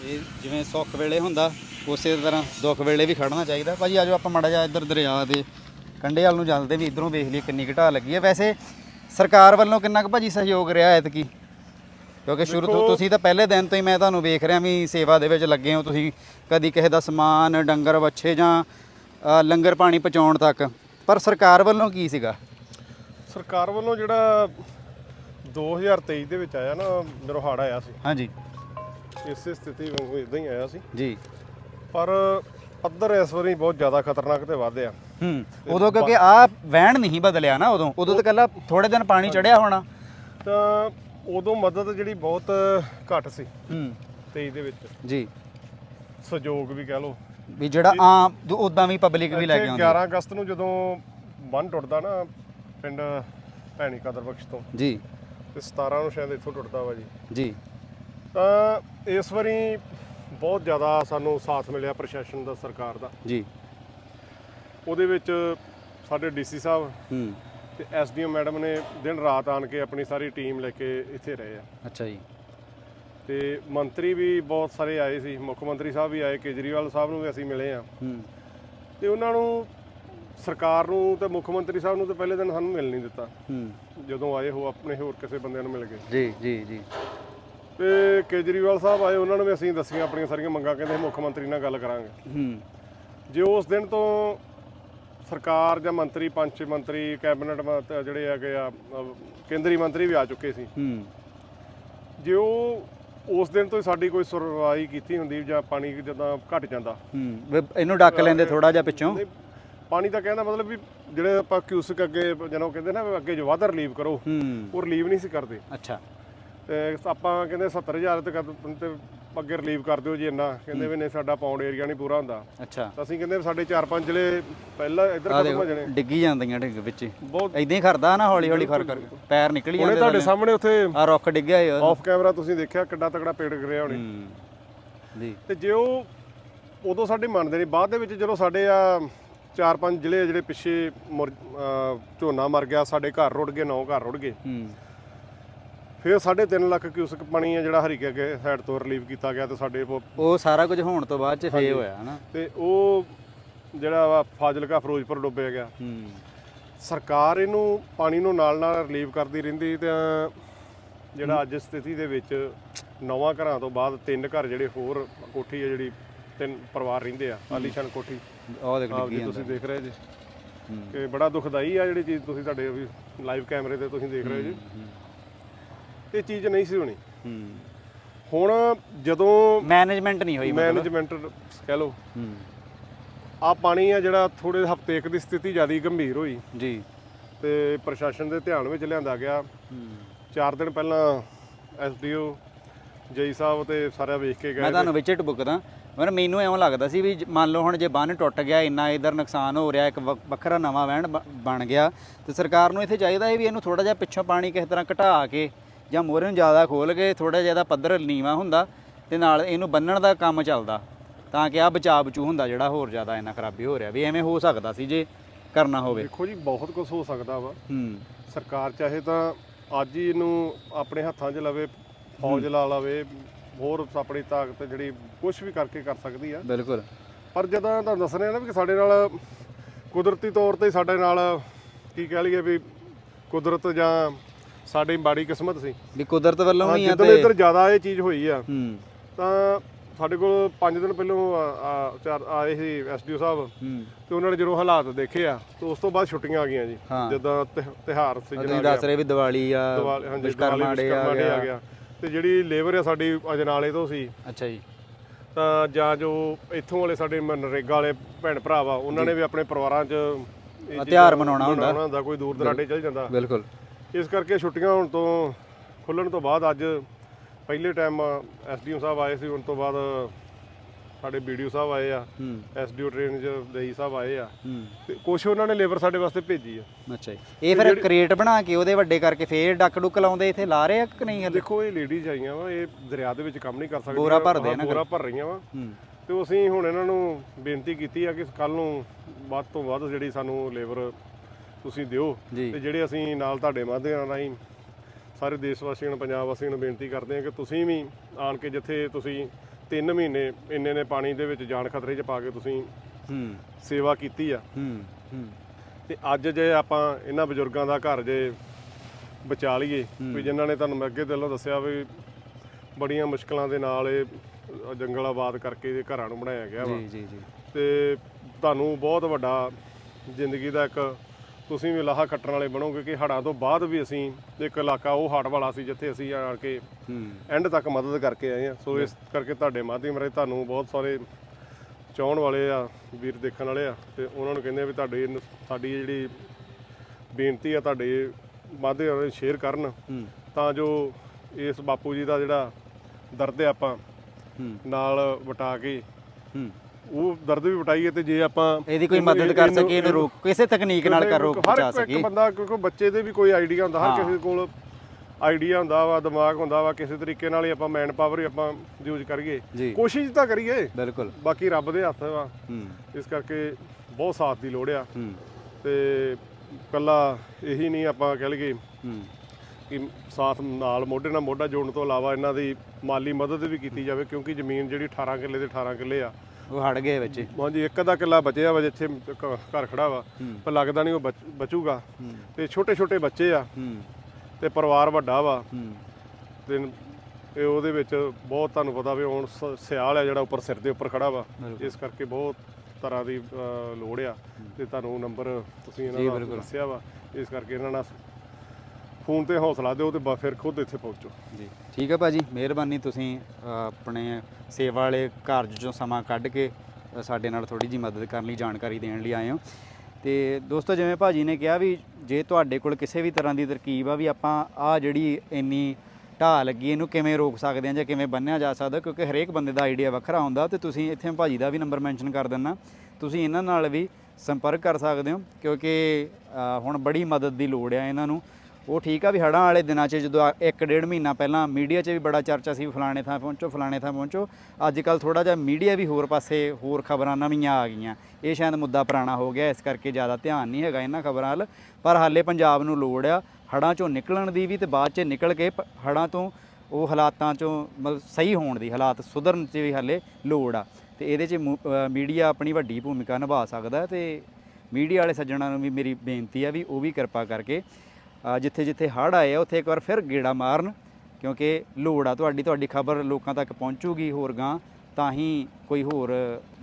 ਇਹ ਜਿਵੇਂ ਸੁੱਖ ਵੇਲੇ ਹੁੰਦਾ ਉਸੇ ਤਰ੍ਹਾਂ ਦੁੱਖ ਵੇਲੇ ਵੀ ਖੜਨਾ ਚਾਹੀਦਾ। ਭਾਜੀ ਆਜੋ ਆਪਾਂ ਮੜਾ ਜਾ ਇੱਧਰ ਦਰਿਆ ਦੇ ਕੰਢੇ ਵੱਲ ਨੂੰ ਚੱਲਦੇ ਵੀ ਇਧਰੋਂ ਵੇਖ ਲਈਏ ਕਿੰਨੀ ਘਟਾ ਲੱਗੀ ਹੈ। ਵੈਸੇ ਸਰਕਾਰ ਵੱਲੋਂ ਕਿੰਨਾ ਕੁ ਭਾਜੀ ਸਹਿਯੋਗ ਰਿਹਾ ਐਤਕੀ? ਕਿਉਂਕਿ ਸ਼ੁਰੂ ਤੋਂ ਤੁਸੀਂ ਤਾਂ ਪਹਿਲੇ ਦਿਨ ਤੋਂ ਹੀ ਮੈਂ ਤੁਹਾਨੂੰ ਵੇਖ ਰਿਹਾ ਵੀ ਸੇਵਾ ਦੇ ਵਿੱਚ ਲੱਗੇ ਹੋ ਤੁਸੀਂ ਕਦੀ ਕਿਸੇ ਦਾ ਸਮਾਨ ਡੰਗਰ ਵੱਛੇ ਜਾਂ ਲੰਗਰ ਪਾਣੀ ਪਹੁੰਚਾਉਣ ਤੱਕ। ਪਰ ਸਰਕਾਰ ਵੱਲੋਂ ਕੀ ਸੀਗਾ? ਸਰਕਾਰ ਵੱਲੋਂ ਜਿਹੜਾ 2023 ਦੇ ਵਿੱਚ ਆਇਆ ਨਾ ਹੜ੍ਹ ਆਇਆ ਸੀ। ਹਾਂਜੀ। ਇਸੇ ਸਥਿਤੀ ਵਾਂਗੂ ਇਦਾਂ ਹੀ ਆਇਆ ਸੀ। ਜੀ। ਪਰ ਪੱਧਰ ਇਸ ਵਾਰੀ ਬਹੁਤ ਜ਼ਿਆਦਾ ਖਤਰਨਾਕ ਤੇ ਵੱਧ ਆ। ਹੂੰ ਉਦੋਂ ਕਿਉਂਕਿ ਆ ਵਹਿਣ ਨਹੀਂ ਬਦਲਿਆ ਨਾ ਉਦੋਂ। ਉਦੋਂ ਤਾਂ ਕੱਲਾ ਥੋੜੇ ਦਿਨ ਪਾਣੀ ਚੜਿਆ ਹੋਣਾ। ਤਾਂ ਉਦੋਂ ਮਦਦ ਜਿਹੜੀ ਬਹੁਤ ਘੱਟ ਸੀ। ਹੂੰ। 23 ਦੇ ਵਿੱਚ ਜੀ। ਸਹਿਯੋਗ ਵੀ ਕਹਿ ਲਓ। ਵੀ ਜਿਹੜਾ ਆਮ ਉਦਾਂ ਵੀ ਪਬਲਿਕ ਵੀ ਲੈ ਕੇ ਆਉਂਦੀ 11 ਅਗਸਤ ਨੂੰ ਜਦੋਂ ਬੰਨ ਟੁੱਟਦਾ ਨਾ ਪਿੰਡ ਭੈਣੀ ਕਦਰ ਬਖਸ਼ ਤੋਂ। ਜੀ। ਤੇ 17 ਨੂੰ ਸ਼ਾਇਦ ਇੱਥੋਂ ਟੁੱਟਦਾ ਵਾ ਜੀ। ਜੀ। ਤਾਂ ਇਸ ਵਾਰੀ ਬਹੁਤ ਜ਼ਿਆਦਾ ਸਾਨੂੰ ਸਾਥ ਮਿਲਿਆ ਪ੍ਰਸ਼ਾਸਨ ਦਾ ਸਰਕਾਰ ਦਾ। ਜੀ। ਉਹਦੇ ਵਿੱਚ ਸਾਡੇ ਡੀਸੀ ਸਾਹਿਬ ਹੂੰ। ਤੇ ਐਸਡੀਓ ਮੈਡਮ ਨੇ ਦਿਨ ਰਾਤ ਆਣ ਕੇ ਆਪਣੀ ਸਾਰੀ ਟੀਮ ਲੈ ਕੇ ਇੱਥੇ ਰਹੇ ਆ। ਅੱਛਾ ਜੀ। ਤੇ ਮੰਤਰੀ ਵੀ ਬਹੁਤ ਸਾਰੇ ਆਏ ਸੀ ਮੁੱਖ ਮੰਤਰੀ ਸਾਹਿਬ ਵੀ ਆਏ ਕੇਜਰੀਵਾਲ ਸਾਹਿਬ ਨੂੰ ਵੀ ਅਸੀਂ ਮਿਲੇ ਆ। ਹੂੰ। ਤੇ ਉਹਨਾਂ ਨੂੰ ਸਰਕਾਰ ਨੂੰ ਤੇ ਮੁੱਖ ਮੰਤਰੀ ਸਾਹਿਬ ਨੂੰ ਤੇ ਪਹਿਲੇ ਦਿਨ ਸਾਨੂੰ ਮਿਲ ਨਹੀਂ ਦਿੱਤਾ। ਹੂੰ। ਜਦੋਂ ਆਏ ਹੋ ਆਪਣੇ ਹੋਰ ਕਿਸੇ ਬੰਦਿਆਂ ਨੂੰ ਮਿਲ ਗਏ। ਜੀ ਜੀ ਜੀ। ਤੇ ਕੇਜਰੀਵਾਲ ਸਾਹਿਬ ਆਏ ਉਹਨਾਂ ਨੂੰ ਵੀ ਅਸੀਂ ਦੱਸੀਆਂ ਆਪਣੀਆਂ ਸਾਰੀਆਂ ਮੰਗਾਂ ਕਹਿੰਦੇ ਮੁੱਖ ਮੰਤਰੀ ਨਾਲ ਗੱਲ ਕਰਾਂਗੇ। ਹੂੰ। ਜੇ ਉਸ ਦਿਨ ਤੋਂ ਸਰਕਾਰ ਜਾਂ ਮੰਤਰੀ ਪੰਚ ਮੰਤਰੀ ਕੈਬਨਿਟ ਮੰਤ- ਜਿਹੜੇ ਹੈਗੇ ਆ ਅਹ, ਕੇਂਦਰੀ ਮੰਤਰੀ ਵੀ ਆ ਚੁੱਕੇ ਸੀ। ਹੂੰ। ਜੇ ਉਹ ਉਸ ਦਿਨ ਤੋਂ ਹੀ ਸਾਡੀ ਕੋਈ ਸੁਣਵਾਈ ਕੀਤੀ ਹੁੰਦੀ ਜਾਂ ਪਾਣੀ ਜਦੋਂ ਘਟ ਜਾਂਦਾ। ਹੂੰ। ਵੀ ਇਹਨੂੰ ਡੱਕ ਲੈਂਦੇ ਥੋੜਾ ਜਿਹਾ ਪਿੱਛੋਂ। ਨਹੀਂ, ਪਾਣੀ ਦਾ ਕਹਿਣ ਦਾ ਮਤਲਬ ਵੀ ਜਿਹੜੇ ਆਪਾਂ ਕਿਊਸਕ ਅੱਗੇ ਜਦੋਂ ਕਹਿੰਦੇ ਨਾ ਵੀ ਅੱਗੇ ਜੋ ਵਾਧਾ ਰਿਲੀਵ ਕਰੋ ਹੂੰ। ਉਹ ਰਿਲੀਵ ਨਹੀਂ ਸੀ ਕਰਦੇ। ਅੱਛਾ। ਤੇ ਆਪਾਂ ਕਹਿੰਦੇ 70000 ਤੇ ਕਰ- ਤੇ ਅੱਗੇ ਰਿਲੀਵ ਕਰ ਦਿਓ ਜੀ ਇੰਨਾ। ਕਹਿੰਦੇ ਵੀ ਨਹੀਂ ਸਾਡਾ ਪਾਉਂਡ ਏਰੀਆ ਨਹੀਂ ਪੂਰਾ ਹੁੰਦਾ। ਅੱਛਾ। ਤਾਂ ਅਸੀਂ ਕਹਿੰਦੇ ਵੀ ਸਾਡੇ 4-5 ਜ਼ਿਲ੍ਹੇ ਪਹਿਲਾਂ ਇੱਧਰ ਖਤਮ ਹੋ ਜਾਣੇ। ਡਿੱਗੀ ਜਾਂਦੀਆਂ ਢਿੱਗ ਵਿੱਚ ਬਹੁਤ ਇਦਾਂ ਹੀ ਖਰਦਾ ਨਾ ਹੌਲੀ ਹੌਲੀ ਖਰ ਕਰ ਪੈਰ ਨਿਕਲ ਜਾਂਦੇ ਤੁਹਾਡੇ ਸਾਹਮਣੇ ਉੱਥੇ ਆ ਰੁੱਖ ਡਿੱਗਿਆ ਉਹ। ਆਫ ਕੈਮਰਾ ਤੁਸੀਂ ਦੇਖਿਆ ਕਿੱਡਾ ਤਕੜਾ ਪੇੜ ਗਿਰਿਆ ਹੋਣੇ। ਜੀ। ਤੇ ਜੇ ਉਹ ਉਦੋਂ ਸਾਡੇ ਮੰਨਦੇ ਨਹੀਂ ਬਾਅਦ ਦੇ ਵਿੱਚ ਜਦੋਂ ਸਾਡੇ ਆ ਚਾਰ ਪੰਜ ਜ਼ਿਲ੍ਹੇ ਜਿਹੜੇ ਪਿੱਛੇ ਝੋਨਾ ਮਰ ਗਿਆ ਸਾਡੇ ਘਰ ਰੁੜ ਗਏ ਨੌ ਘਰ ਰੁੜ ਗਏ। ਹੂੰ। ਫਿਰ 3.5 ਲੱਖ ਕਿਊਸਕ ਪਾਣੀ ਆ ਜਿਹੜਾ ਹਰੀਕੇ ਅੱਗੇ ਸਾਈਡ ਤੋਂ ਰਿਲੀਵ ਕੀਤਾ ਗਿਆ ਤੇ ਸਾਡੇ ਉਹ- ਉਹ ਸਾਰਾ ਕੁਝ ਹੋਣ ਤੋਂ ਬਾਅਦ ਚ ਫੇ ਹੋਇਆ ਹਨਾ? ਤੇ ਉਹ ਜਿਹੜਾ ਵਾ ਫਾਜ਼ਿਲਕਾ ਫਿਰੋਜ਼ਪੁਰ ਡੁੱਬਿਆ ਗਿਆ। ਹੂੰ। ਸਰਕਾਰ ਇਹਨੂੰ ਪਾਣੀ ਨੂੰ ਨਾਲ ਨਾਲ ਰਿਲੀਵ ਕਰਦੀ ਰਹਿੰਦੀ ਤਾਂ ਜਿਹੜਾ ਅੱਜ ਸਥਿਤੀ ਦੇ ਵਿੱਚ ਨੌਵਾਂ ਘਰਾਂ ਤੋਂ ਬਾਅਦ ਤਿੰਨ ਘਰ ਜਿਹੜੇ ਹੋਰ ਕੋਠੀ ਆ ਜਿਹੜੀ ਤਿੰਨ ਪਰਿਵਾਰ ਰਹਿੰਦੇ ਆ ਆਲੀਸ਼ਾਨ ਕੋਠੀ। ਉਹ ਦੇਖ ਆਪ ਡਿੱਗੀ ਜੀ ਤੁਸੀਂ ਦੇਖ ਰਹੇ ਜੀ। ਹੂੰ। ਕਿ ਬੜਾ ਦੁਖਦਾਈ ਆ ਜਿਹੜੀ ਚੀਜ਼ ਤੁਸੀਂ ਤੁਹਾਡੇ ਵੀ ਲਾਈਵ ਕੈਮਰੇ ਤੇ ਤੁਸੀਂ ਦੇਖ ਰਹੇ ਜੀ। ਇਹ ਚੀਜ਼ ਨਹੀਂ ਸੀ ਹੋਣੀ। ਹੂੰ। ਹੁਣ ਜਦੋਂ ਮੈਨੇਜਮੈਂਟ ਨਹੀਂ ਹੋਈ ਮਤਲਬ। ਮੈਨੇਜਮੈਂਟ ਕਹਿ ਲਓ। ਹੂੰ। ਆ ਪਾਣੀ ਆ ਜਿਹੜਾ ਥੋੜੇ ਹਫ਼ਤੇ ਇੱਕ ਦੀ ਸਥਿਤੀ ਜ਼ਿਆਦਾ ਗੰਭੀਰ ਹੋਈ। ਜੀ। ਤੇ ਪ੍ਰਸ਼ਾਸਨ ਦੇ ਧਿਆਨ ਵਿੱਚ ਲਿਆਂਦਾ ਗਿਆ। ਹੂੰ। 4 ਦਿਨ ਪਹਿਲਾਂ ਐਸਡੀਓ ਜਈ ਸਾਹਿਬ ਤੇ ਸਾਰਾ ਵੇਖ ਕੇ ਗਏ ਮੈਂ ਤੁਹਾਨੂੰ ਵਿੱਚ ਟੁਕਦਾ ਪਰ ਮੈਨੂੰ ਐਵੇਂ ਲੱਗਦਾ ਸੀ ਵੀ ਮੰਨ ਲਓ ਹੁਣ ਜੇ ਬੰਨ ਟੁੱਟ ਗਿਆ ਇੰਨਾ ਇਧਰ ਨੁਕਸਾਨ ਹੋ ਰਿਹਾ ਇੱਕ ਵੱਖਰਾ ਨਵਾਂ ਵਹਿਣ ਬਣ ਗਿਆ। ਤੇ ਸਰਕਾਰ ਨੂੰ ਇੱਥੇ ਚਾਹੀਦਾ ਹੈ ਵੀ ਇਹਨੂੰ ਥੋੜਾ ਜਿਹਾ ਪਿੱਛੋਂ ਪਾਣੀ ਕਿਸੇ ਤਰ੍ਹਾਂ ਘਟਾ ਕੇ ਜਾਂ ਮੋਰੇ ਨੂੰ ਜ਼ਿਆਦਾ ਖੋਲ ਕੇ ਥੋੜਾ ਜਿਹਾ ਪੱਧਰ ਨੀਵਾ ਹੁੰਦਾ ਤੇ ਨਾਲ ਇਹਨੂੰ ਬੰਨਣ ਦਾ ਕੰਮ ਚੱਲਦਾ ਤਾਂ ਕਿ ਆ ਬਚਾਅ ਬਚੂ ਹੁੰਦਾ ਜਿਹੜਾ ਹੋਰ ਜ਼ਿਆਦਾ ਇੰਨਾ ਖਰਾਬੀ ਹੋ ਰਿਹਾ ਵੀ ਐਵੇਂ ਹੋ ਸਕਦਾ ਸੀ ਜੇ ਕਰਨਾ ਹੋਵੇ। ਦੇਖੋ ਜੀ ਬਹੁਤ ਕੁਝ ਹੋ ਸਕਦਾ ਵਾ। ਹੂੰ। ਸਰਕਾਰ ਚਾਹੇ ਤਾਂ ਅੱਜ ਹੀ ਇਹਨੂੰ ਆਪਣੇ ਹੱਥਾਂ 'ਚ ਲਵੇ ਫੌਜ ਲਾ ਲਵੇ ਹੋਰ ਆਪਣੀ ਤਾਕਤ ਜਿਹੜੀ ਕੁਝ ਵੀ ਕਰਕੇ ਕਰ ਸਕਦੀ ਆ। ਬਿਲਕੁਲ। ਪਰ ਜਦੋਂ ਤੁਹਾਨੂੰ ਦੱਸ ਰਿਹਾ ਨਾ ਵੀ ਸਾਡੇ ਨਾਲ ਕੁਦਰਤੀ ਤੌਰ ਤੇ ਸਾਡੇ ਨਾਲ ਕੀ ਕਹਿ ਲਈਏ ਵੀ ਕੁਦਰਤ ਜਾਂ ਸਾਡੀ ਮਾੜੀ ਕਿਸਮਤ ਸੀ। ਵੀ ਕੁਦਰਤ ਵੱਲੋਂ ਹਾਂ, ਆ ਜਦੋਂ ਤੇ ਇੱਧਰ ਜ਼ਿਆਦਾ ਇਹ ਚੀਜ਼ ਹੋਈ ਆ ਹੂੰ। ਤਾਂ ਸਾਡੇ ਕੋਲ 5 ਦਿਨ ਪਹਿਲਾਂ ਆ- ਆ- ਚਾਰ ਆਏ ਸੀ ਐਸਡੀਓ ਸਾਹਿਬ। ਤੇ ਉਹਨਾਂ ਨੇ ਜਦੋਂ ਹਾਲਾਤ ਦੇਖੇ ਆ ਤੇ ਉਸ ਤੋਂ ਬਾਅਦ ਛੁੱਟੀਆਂ ਆ ਗਈਆਂ ਜੀ। ਜਦੋਂ ਤਿਹ- ਤਿਉਹਾਰ ਸੀ ਤੁਸੀਂ ਦੱਸ ਰਹੇ ਵੀ ਦੀਵਾਲੀ ਆ ਵਿਸ਼ਕਰਮਾ ਡੇ ਆ ਆ ਗਿਆ। ਗਿਆ। ਤੇ ਜਿਹੜੀ ਲੇਬਰ ਆ ਸਾਡੀ ਅਜਨਾਲੇ ਤੋਂ ਸੀ ਅੱਛਾ ਜੀ। ਤਾਂ ਜਾਂ ਜੋ ਇੱਥੋਂ ਵਾਲੇ ਸਾਡੇ ਮਨਰੇਗਾ ਵਾਲੇ ਭੈਣ ਭਰਾ ਵਾ ਉਹਨਾਂ ਨੇ ਵੀ ਆਪਣੇ ਪਰਿਵਾਰਾਂ 'ਚ ਆ, ਹੁੰਦਾ। ਮਨਾਉਣਾ ਹੁੰਦਾ ਕੋਈ ਦੂਰ ਦਰਾਡੇ ਚਲ ਜਾਂਦਾ। ਬਿਲਕੁਲ। ਇਸ ਕਰਕੇ ਛੁੱਟੀਆਂ ਹੋਣ ਤੋਂ ਖੁੱਲਣ ਤੋਂ ਬਾਅਦ ਅੱਜ ਪਹਿਲੇ ਟਾਈਮ ਐਸਡੀਓ ਸਾਹਿਬ ਆਏ ਸੀ ਉਸ ਤੋਂ ਬਾਅਦ ਸਾਡੇ ਵੀਡੀਓ ਸਾਹਿਬ ਆਏ ਆ ਐਸਡੀਓ ਟ੍ਰੇਨ 'ਚ ਦਈ ਸਾਹਿਬ ਆਏ ਆ। ਤੇ ਕੁਝ ਉਹਨਾਂ ਨੇ ਲੇਬਰ ਸਾਡੇ ਵਾਸਤੇ ਭੇਜੀ ਆ। ਅੱਛਾ ਇਹ ਫਿਰ ਕ੍ਰੀਏਟ ਬਣਾ ਕੇ ਉਹਦੇ ਵੱਡੇ ਕਰਕੇ ਫੇਰ ਡੱਕ ਡੁੱਕ ਲਾਉਂਦੇ ਇੱਥੇ ਲਾ ਰਹੇ ਆ ਕਿ ਨਹੀਂ ਹਲੇ? ਦੇਖੋ ਇਹ ਲੇਡੀਜ਼ ਆਈਆਂ ਵਾ ਇਹ ਦਰਿਆ ਦੇ ਵਿੱਚ ਕੰਮ ਨਹੀਂ ਕਰ ਸਕਦੀਆਂ। ਬੋਰਾ ਭਰਦੇ ਨਾ ਬੋਰਾ ਭਰ ਰਹੀਆਂ ਵਾ। ਤੇ ਅਸੀਂ ਹੁਣ ਇਹਨਾਂ ਨੂੰ ਬੇਨਤੀ ਕੀਤੀ ਆ ਕਿ ਕੱਲ ਨੂੰ ਵੱਧ ਤੋਂ ਵੱਧ ਜਿਹੜੀ ਸਾਨੂੰ ਲੇਬਰ ਤੁਸੀਂ ਦਿਓ ਜੀ। ਤੇ ਜਿਹੜੇ ਅਸੀਂ ਨਾਲ ਤੁਹਾਡੇ ਮਾਧਿਅਮ ਰਾਹੀਂ ਸਾਰੇ ਦੇਸ਼ ਵਾਸੀਆਂ ਨੂੰ ਪੰਜਾਬ ਵਾਸੀਆਂ ਨੂੰ ਬੇਨਤੀ ਕਰਦੇ ਹਾਂ ਕਿ ਤੁਸੀਂ ਵੀ ਆਣ ਕੇ ਜਿੱਥੇ ਤੁਸੀਂ 3 ਮਹੀਨੇ ਇੰਨੇ ਨੇ ਪਾਣੀ ਦੇ ਵਿੱਚ ਜਾਨ ਖਤਰੇ 'ਚ ਪਾ ਕੇ ਤੁਸੀਂ ਹੂੰ। ਸੇਵਾ ਕੀਤੀ ਆ। ਹੂੰ ਹੂੰ। ਤੇ ਅੱਜ ਜੇ ਆਪਾਂ ਇਹਨਾਂ ਬਜ਼ੁਰਗਾਂ ਦਾ ਘਰ ਜੇ ਬਚਾ ਲਈਏ ਵੀ ਜਿਨ੍ਹਾਂ ਨੇ ਤੁਹਾਨੂੰ ਮੈਂ ਅੱਗੇ ਦਿਲੋਂ ਦੱਸਿਆ ਵੀ ਬੜੀਆਂ ਮੁਸ਼ਕਲਾਂ ਦੇ ਨਾਲ ਇਹ ਜੰਗਲ ਆਬਾਦ ਕਰਕੇ ਇਹ ਘਰਾਂ ਨੂੰ ਬਣਾਇਆ ਗਿਆ ਵਾ। ਜੀ ਜੀ ਜੀ। ਤੇ ਤੁਹਾਨੂੰ ਬਹੁਤ ਵੱਡਾ ਜ਼ਿੰਦਗੀ ਦਾ ਇੱਕ ਤੁਸੀਂ ਵੀ ਲਾਹਾ ਕੱਟਣ ਵਾਲੇ ਬਣੋਗੇ ਕਿ ਹੜ੍ਹਾਂ ਤੋਂ ਬਾਅਦ ਵੀ ਅਸੀਂ ਇੱਕ ਇਲਾਕਾ ਉਹ ਹੜ੍ਹ ਵਾਲਾ ਸੀ ਜਿੱਥੇ ਅਸੀਂ ਆ ਕੇ ਹੂੰ। ਐਂਡ ਤੱਕ ਮਦਦ ਕਰਕੇ ਆਏ ਆ ਸੋ ਇਸ ਕਰਕੇ ਤੁਹਾਡੇ ਮਾਧਿਅਮ ਰਾਹੀਂ ਤੁਹਾਨੂੰ ਬਹੁਤ ਸਾਰੇ ਚਾਹਣ ਵਾਲੇ ਆ ਵੀਰ ਦੇਖਣ ਵਾਲੇ ਆ ਤੇ ਉਹਨਾਂ ਨੂੰ ਕਹਿੰਦੇ ਆ ਵੀ ਤੁਹਾਡੇ ਸਾਡੀ ਜਿਹੜੀ ਬੇਨਤੀ ਆ ਤੁਹਾਡੇ ਮਾਧਿਅਮ ਰਾਹੀਂ ਸ਼ੇਅਰ ਕਰਨ। ਹੂੰ। ਤਾਂ ਜੋ ਇਸ ਬਾਪੂ ਜੀ ਦਾ ਜਿਹੜਾ ਦਰਦ ਹੈ ਆਪਾਂ ਹੂੰ। ਨਾਲ ਵਟਾ ਕੇ ਹੂੰ। ਉਹ ਦਰਦ ਵੀ ਵਟਾਈਏ ਤੇ ਜੇ ਆਪਾਂ ਇਹਦੀ ਕੋਈ ਮਦਦ ਕਰ ਸਕੀਏ ਇਹਨੂੰ ਰੋਕ ਕਿਸੇ ਤਕਨੀਕ ਨਾਲ ਕਰ ਰੋਕ ਹਰ ਪਹੁੰਚਾ ਇੱਕ ਸਕੀਏ। ਬੰਦਾ ਕਿਉਂਕਿ ਬੱਚੇ ਦੇ ਵੀ ਕੋਈ ਆਈਡੀਆ ਹੁੰਦਾ ਹਰ। ਕਿਸੇ ਕੋਲ ਆਈਡੀਆ ਹੁੰਦਾ ਵਾ ਦਿਮਾਗ ਹੁੰਦਾ ਵਾ ਕਿਸੇ ਤਰੀਕੇ ਨਾਲ ਹੀ ਆਪਾਂ ਮੈਨ ਪਾਵਰ ਹੀ ਆਪਾਂ ਯੂਜ਼ ਕਰੀਏ। ਕੋਸ਼ਿਸ਼ ਤਾਂ ਕਰੀਏ। ਬਿਲਕੁਲ। ਬਾਕੀ ਰੱਬ ਦੇ ਹੱਥ ਵਾ। ਹੂੰ। ਇਸ ਕਰਕੇ ਬਹੁਤ ਸਾਥ ਦੀ ਲੋੜ ਆ। ਹੂੰ। ਤੇ ਕੱਲਾ ਇਹੀ ਨਹੀਂ ਆਪਾਂ ਕਹਿ ਲਈਏ ਹੂੰ। ਕਿ ਸਾਥ ਨਾਲ ਮੋਢੇ ਨਾਲ ਮੋਢਾ ਜੋੜਨ ਤੋਂ ਇਲਾਵਾ ਇਹਨਾਂ ਦੀ ਮਾਲੀ ਮਦਦ ਵੀ ਕੀਤੀ ਜਾਵੇ ਕਿਉਂਕਿ ਜ਼ਮੀਨ ਜਿਹੜੀ 18 ਕਿੱਲੇ ਦੇ 18 ਕਿੱਲੇ ਆ। ਉਹ ਹਟ ਗਏ ਵਿੱਚ। ਹਾਂਜੀ ਇੱਕ ਅੱਧਾ ਕਿੱਲਾ ਬਚਿਆ ਵਾ ਜਿੱਥੇ ਘ- ਘਰ ਖੜਾ ਵਾ ਪਰ ਲੱਗਦਾ ਨਹੀਂ ਉਹ ਬਚ- ਬਚੂਗਾ। ਤੇ ਛੋਟੇ ਛੋਟੇ ਬੱਚੇ ਆ। ਹੂੰ। ਤੇ ਪਰਿਵਾਰ ਵੱਡਾ ਵਾ। ਹੂੰ। ਤੇ ਇਹ ਉਹਦੇ ਵਿੱਚ ਬਹੁਤ ਤੁਹਾਨੂੰ ਪਤਾ ਵੀ ਹੁਣ ਸ- ਸਿਆਲ ਆ ਜਿਹੜਾ ਉੱਪਰ ਸਿਰ ਦੇ ਉੱਪਰ ਖੜਾ ਵਾ। ਬਿਲਕੁਲ। ਇਸ ਕਰਕੇ ਬਹੁਤ ਤਰ੍ਹਾਂ ਦੀ ਅ, ਲੋੜ ਆ। ਤੇ ਤੁਹਾਨੂੰ ਨੰਬਰ ਤੁਸੀਂ ਇਹਨਾਂ ਦਾ। ਦੱਸਿਆ ਵਾ। ਇਸ ਕਰਕੇ ਇਹਨਾਂ ਨਾਲ ਫੋਨ ਤੇ ਹੌਸਲਾ ਦਿਓ ਤੇ ਬ- ਫਿਰ ਖੁਦ ਇੱਥੇ ਪਹੁੰਚੋ। ਜੀ। ਠੀਕ ਹੈ ਭਾਜੀ ਮਿਹਰਬਾਨੀ ਤੁਸੀਂ ਅ, ਆਪਣੇ ਸੇਵਾ ਵਾਲੇ ਕਾਰਜ ਚੋਂ ਸਮਾਂ ਕੱਢ ਕੇ ਅ, ਸਾਡੇ ਨਾਲ ਥੋੜੀ ਜੀ ਮਦਦ ਕਰਨ ਲਈ ਜਾਣਕਾਰੀ ਦੇਣ ਲਈ ਆਏ ਹੋ। ਤੇ ਦੋਸਤੋ ਜਿਵੇਂ ਭਾਜੀ ਨੇ ਕਿਹਾ ਵੀ ਜੇ ਤੁਹਾਡੇ ਕੋਲ ਕਿਸੇ ਵੀ ਤਰ੍ਹਾਂ ਦੀ ਤਰਕੀਬ ਆ ਵੀ ਆਪਾਂ ਆ ਜਿਹੜੀ ਇੰਨੀ ਢਾਹ ਲੱਗੀ ਇਹਨੂੰ ਕਿਵੇਂ ਰੋਕ ਸਕਦੇ ਹਾਂ ਜਾਂ ਕਿਵੇਂ ਬੰਨਿਆ ਜਾ ਸਕਦਾ ਕਿਉਂਕਿ ਹਰੇਕ ਬੰਦੇ ਦਾ ਆਈਡੀਆ ਵੱਖਰਾ ਹੁੰਦਾ ਤੇ ਤੁਸੀਂ ਇੱਥੇ ਭਾਜੀ ਦਾ ਵੀ ਨੰਬਰ ਮੈਂਸ਼ਨ ਕਰ ਦਿੰਨਾ। ਤੁਸੀਂ ਇਹਨਾਂ ਨਾਲ ਵੀ ਸੰਪਰਕ ਕਰ ਸਕਦੇ ਹੋ ਕਿਉਂਕਿ ਅ, ਹੁਣ ਬੜੀ ਮਦਦ ਦੀ ਲੋੜ ਆ ਇਹਨਾਂ ਨੂੰ। ਉਹ ਠੀਕ ਆ ਵੀ ਹੜਾਂ ਵਾਲੇ ਦਿਨਾਂ 'ਚ ਜਦੋਂ ਇੱਕ ਡੇਢ ਮਹੀਨਾ ਪਹਿਲਾਂ ਮੀਡੀਆ 'ਚ ਵੀ ਬੜਾ ਚਰਚਾ ਸੀ ਫਲਾਣੇ ਥਾਂ ਪਹੁੰਚੋ, ਫਲਾਣੇ ਥਾਂ ਪਹੁੰਚੋ। ਅੱਜ ਕੱਲ ਥੋੜਾ ਜਿਹਾ ਮੀਡੀਆ ਵੀ ਹੋਰ ਪਾਸੇ ਹੋਰ ਖਬਰਾਂ ਨਵੀਆਂ ਆ ਗਈਆਂ। ਇਹ ਸ਼ਾਇਦ ਮੁੱਦਾ ਪੁਰਾਣਾ ਹੋ ਗਿਆ, ਇਸ ਕਰਕੇ ਜ਼ਿਆਦਾ ਧਿਆਨ ਨਹੀਂ ਹੈਗਾ ਇਹਨਾਂ ਖਬਰਾਂ ਵੱਲ। ਪਰ ਹਾਲੇ ਪੰਜਾਬ ਨੂੰ ਲੋੜ ਆ ਹੜਾਂ 'ਚੋਂ ਨਿਕਲਣ ਦੀ ਵੀ ਤੇ ਬਾਅਦ 'ਚ ਨਿਕਲ ਕੇ ਪ- ਹੜਾਂ ਤੋਂ ਉਹ ਹਾਲਾਤਾਂ 'ਚੋਂ ਮਤਲਬ ਸਹੀ ਹੋਣ ਦੀ ਹਾਲਾਤ ਸੁਧਰਨ 'ਚ ਵੀ ਹਾਲੇ ਲੋੜ ਆ। ਤੇ ਇਹਦੇ 'ਚ ਮੂ- ਮੀਡੀਆ ਆਪਣੀ ਵੱਡੀ ਭੂਮਿਕਾ ਨਿਭਾ ਸਕਦਾ ਹੈ ਤੇ ਮੀਡੀਆ ਵਾਲੇ ਸੱਜਣਾਂ ਨੂੰ ਵੀ ਮੇਰੀ ਬੇਨਤੀ ਆ ਵੀ ਉਹ ਵੀ ਕਿਰਪਾ ਕਰਕੇ ਜਿੱਥੇ ਜਿੱਥੇ ਹੜ੍ਹ ਆਏ ਆ, ਉੱਥੇ ਇੱਕ ਵਾਰ ਫਿਰ ਗੇੜਾ ਮਾਰਨ, ਕਿਉਂਕਿ ਲੋੜ ਆ ਤੁਹਾਡੀ ਤੁਹਾਡੀ ਖਬਰ ਲੋਕਾਂ ਤੱਕ ਪਹੁੰਚੂਗੀ ਹੋਰ ਗਾਂ ਤਾਂ ਹੀ ਕੋਈ ਹੋਰ,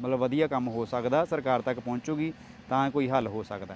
ਮਤਲਬ ਵਧੀਆ ਕੰਮ ਹੋ ਸਕਦਾ, ਸਰਕਾਰ ਤੱਕ ਪਹੁੰਚੂਗੀ, ਤਾਂ ਕੋਈ ਹੱਲ ਹੋ ਸਕਦਾ।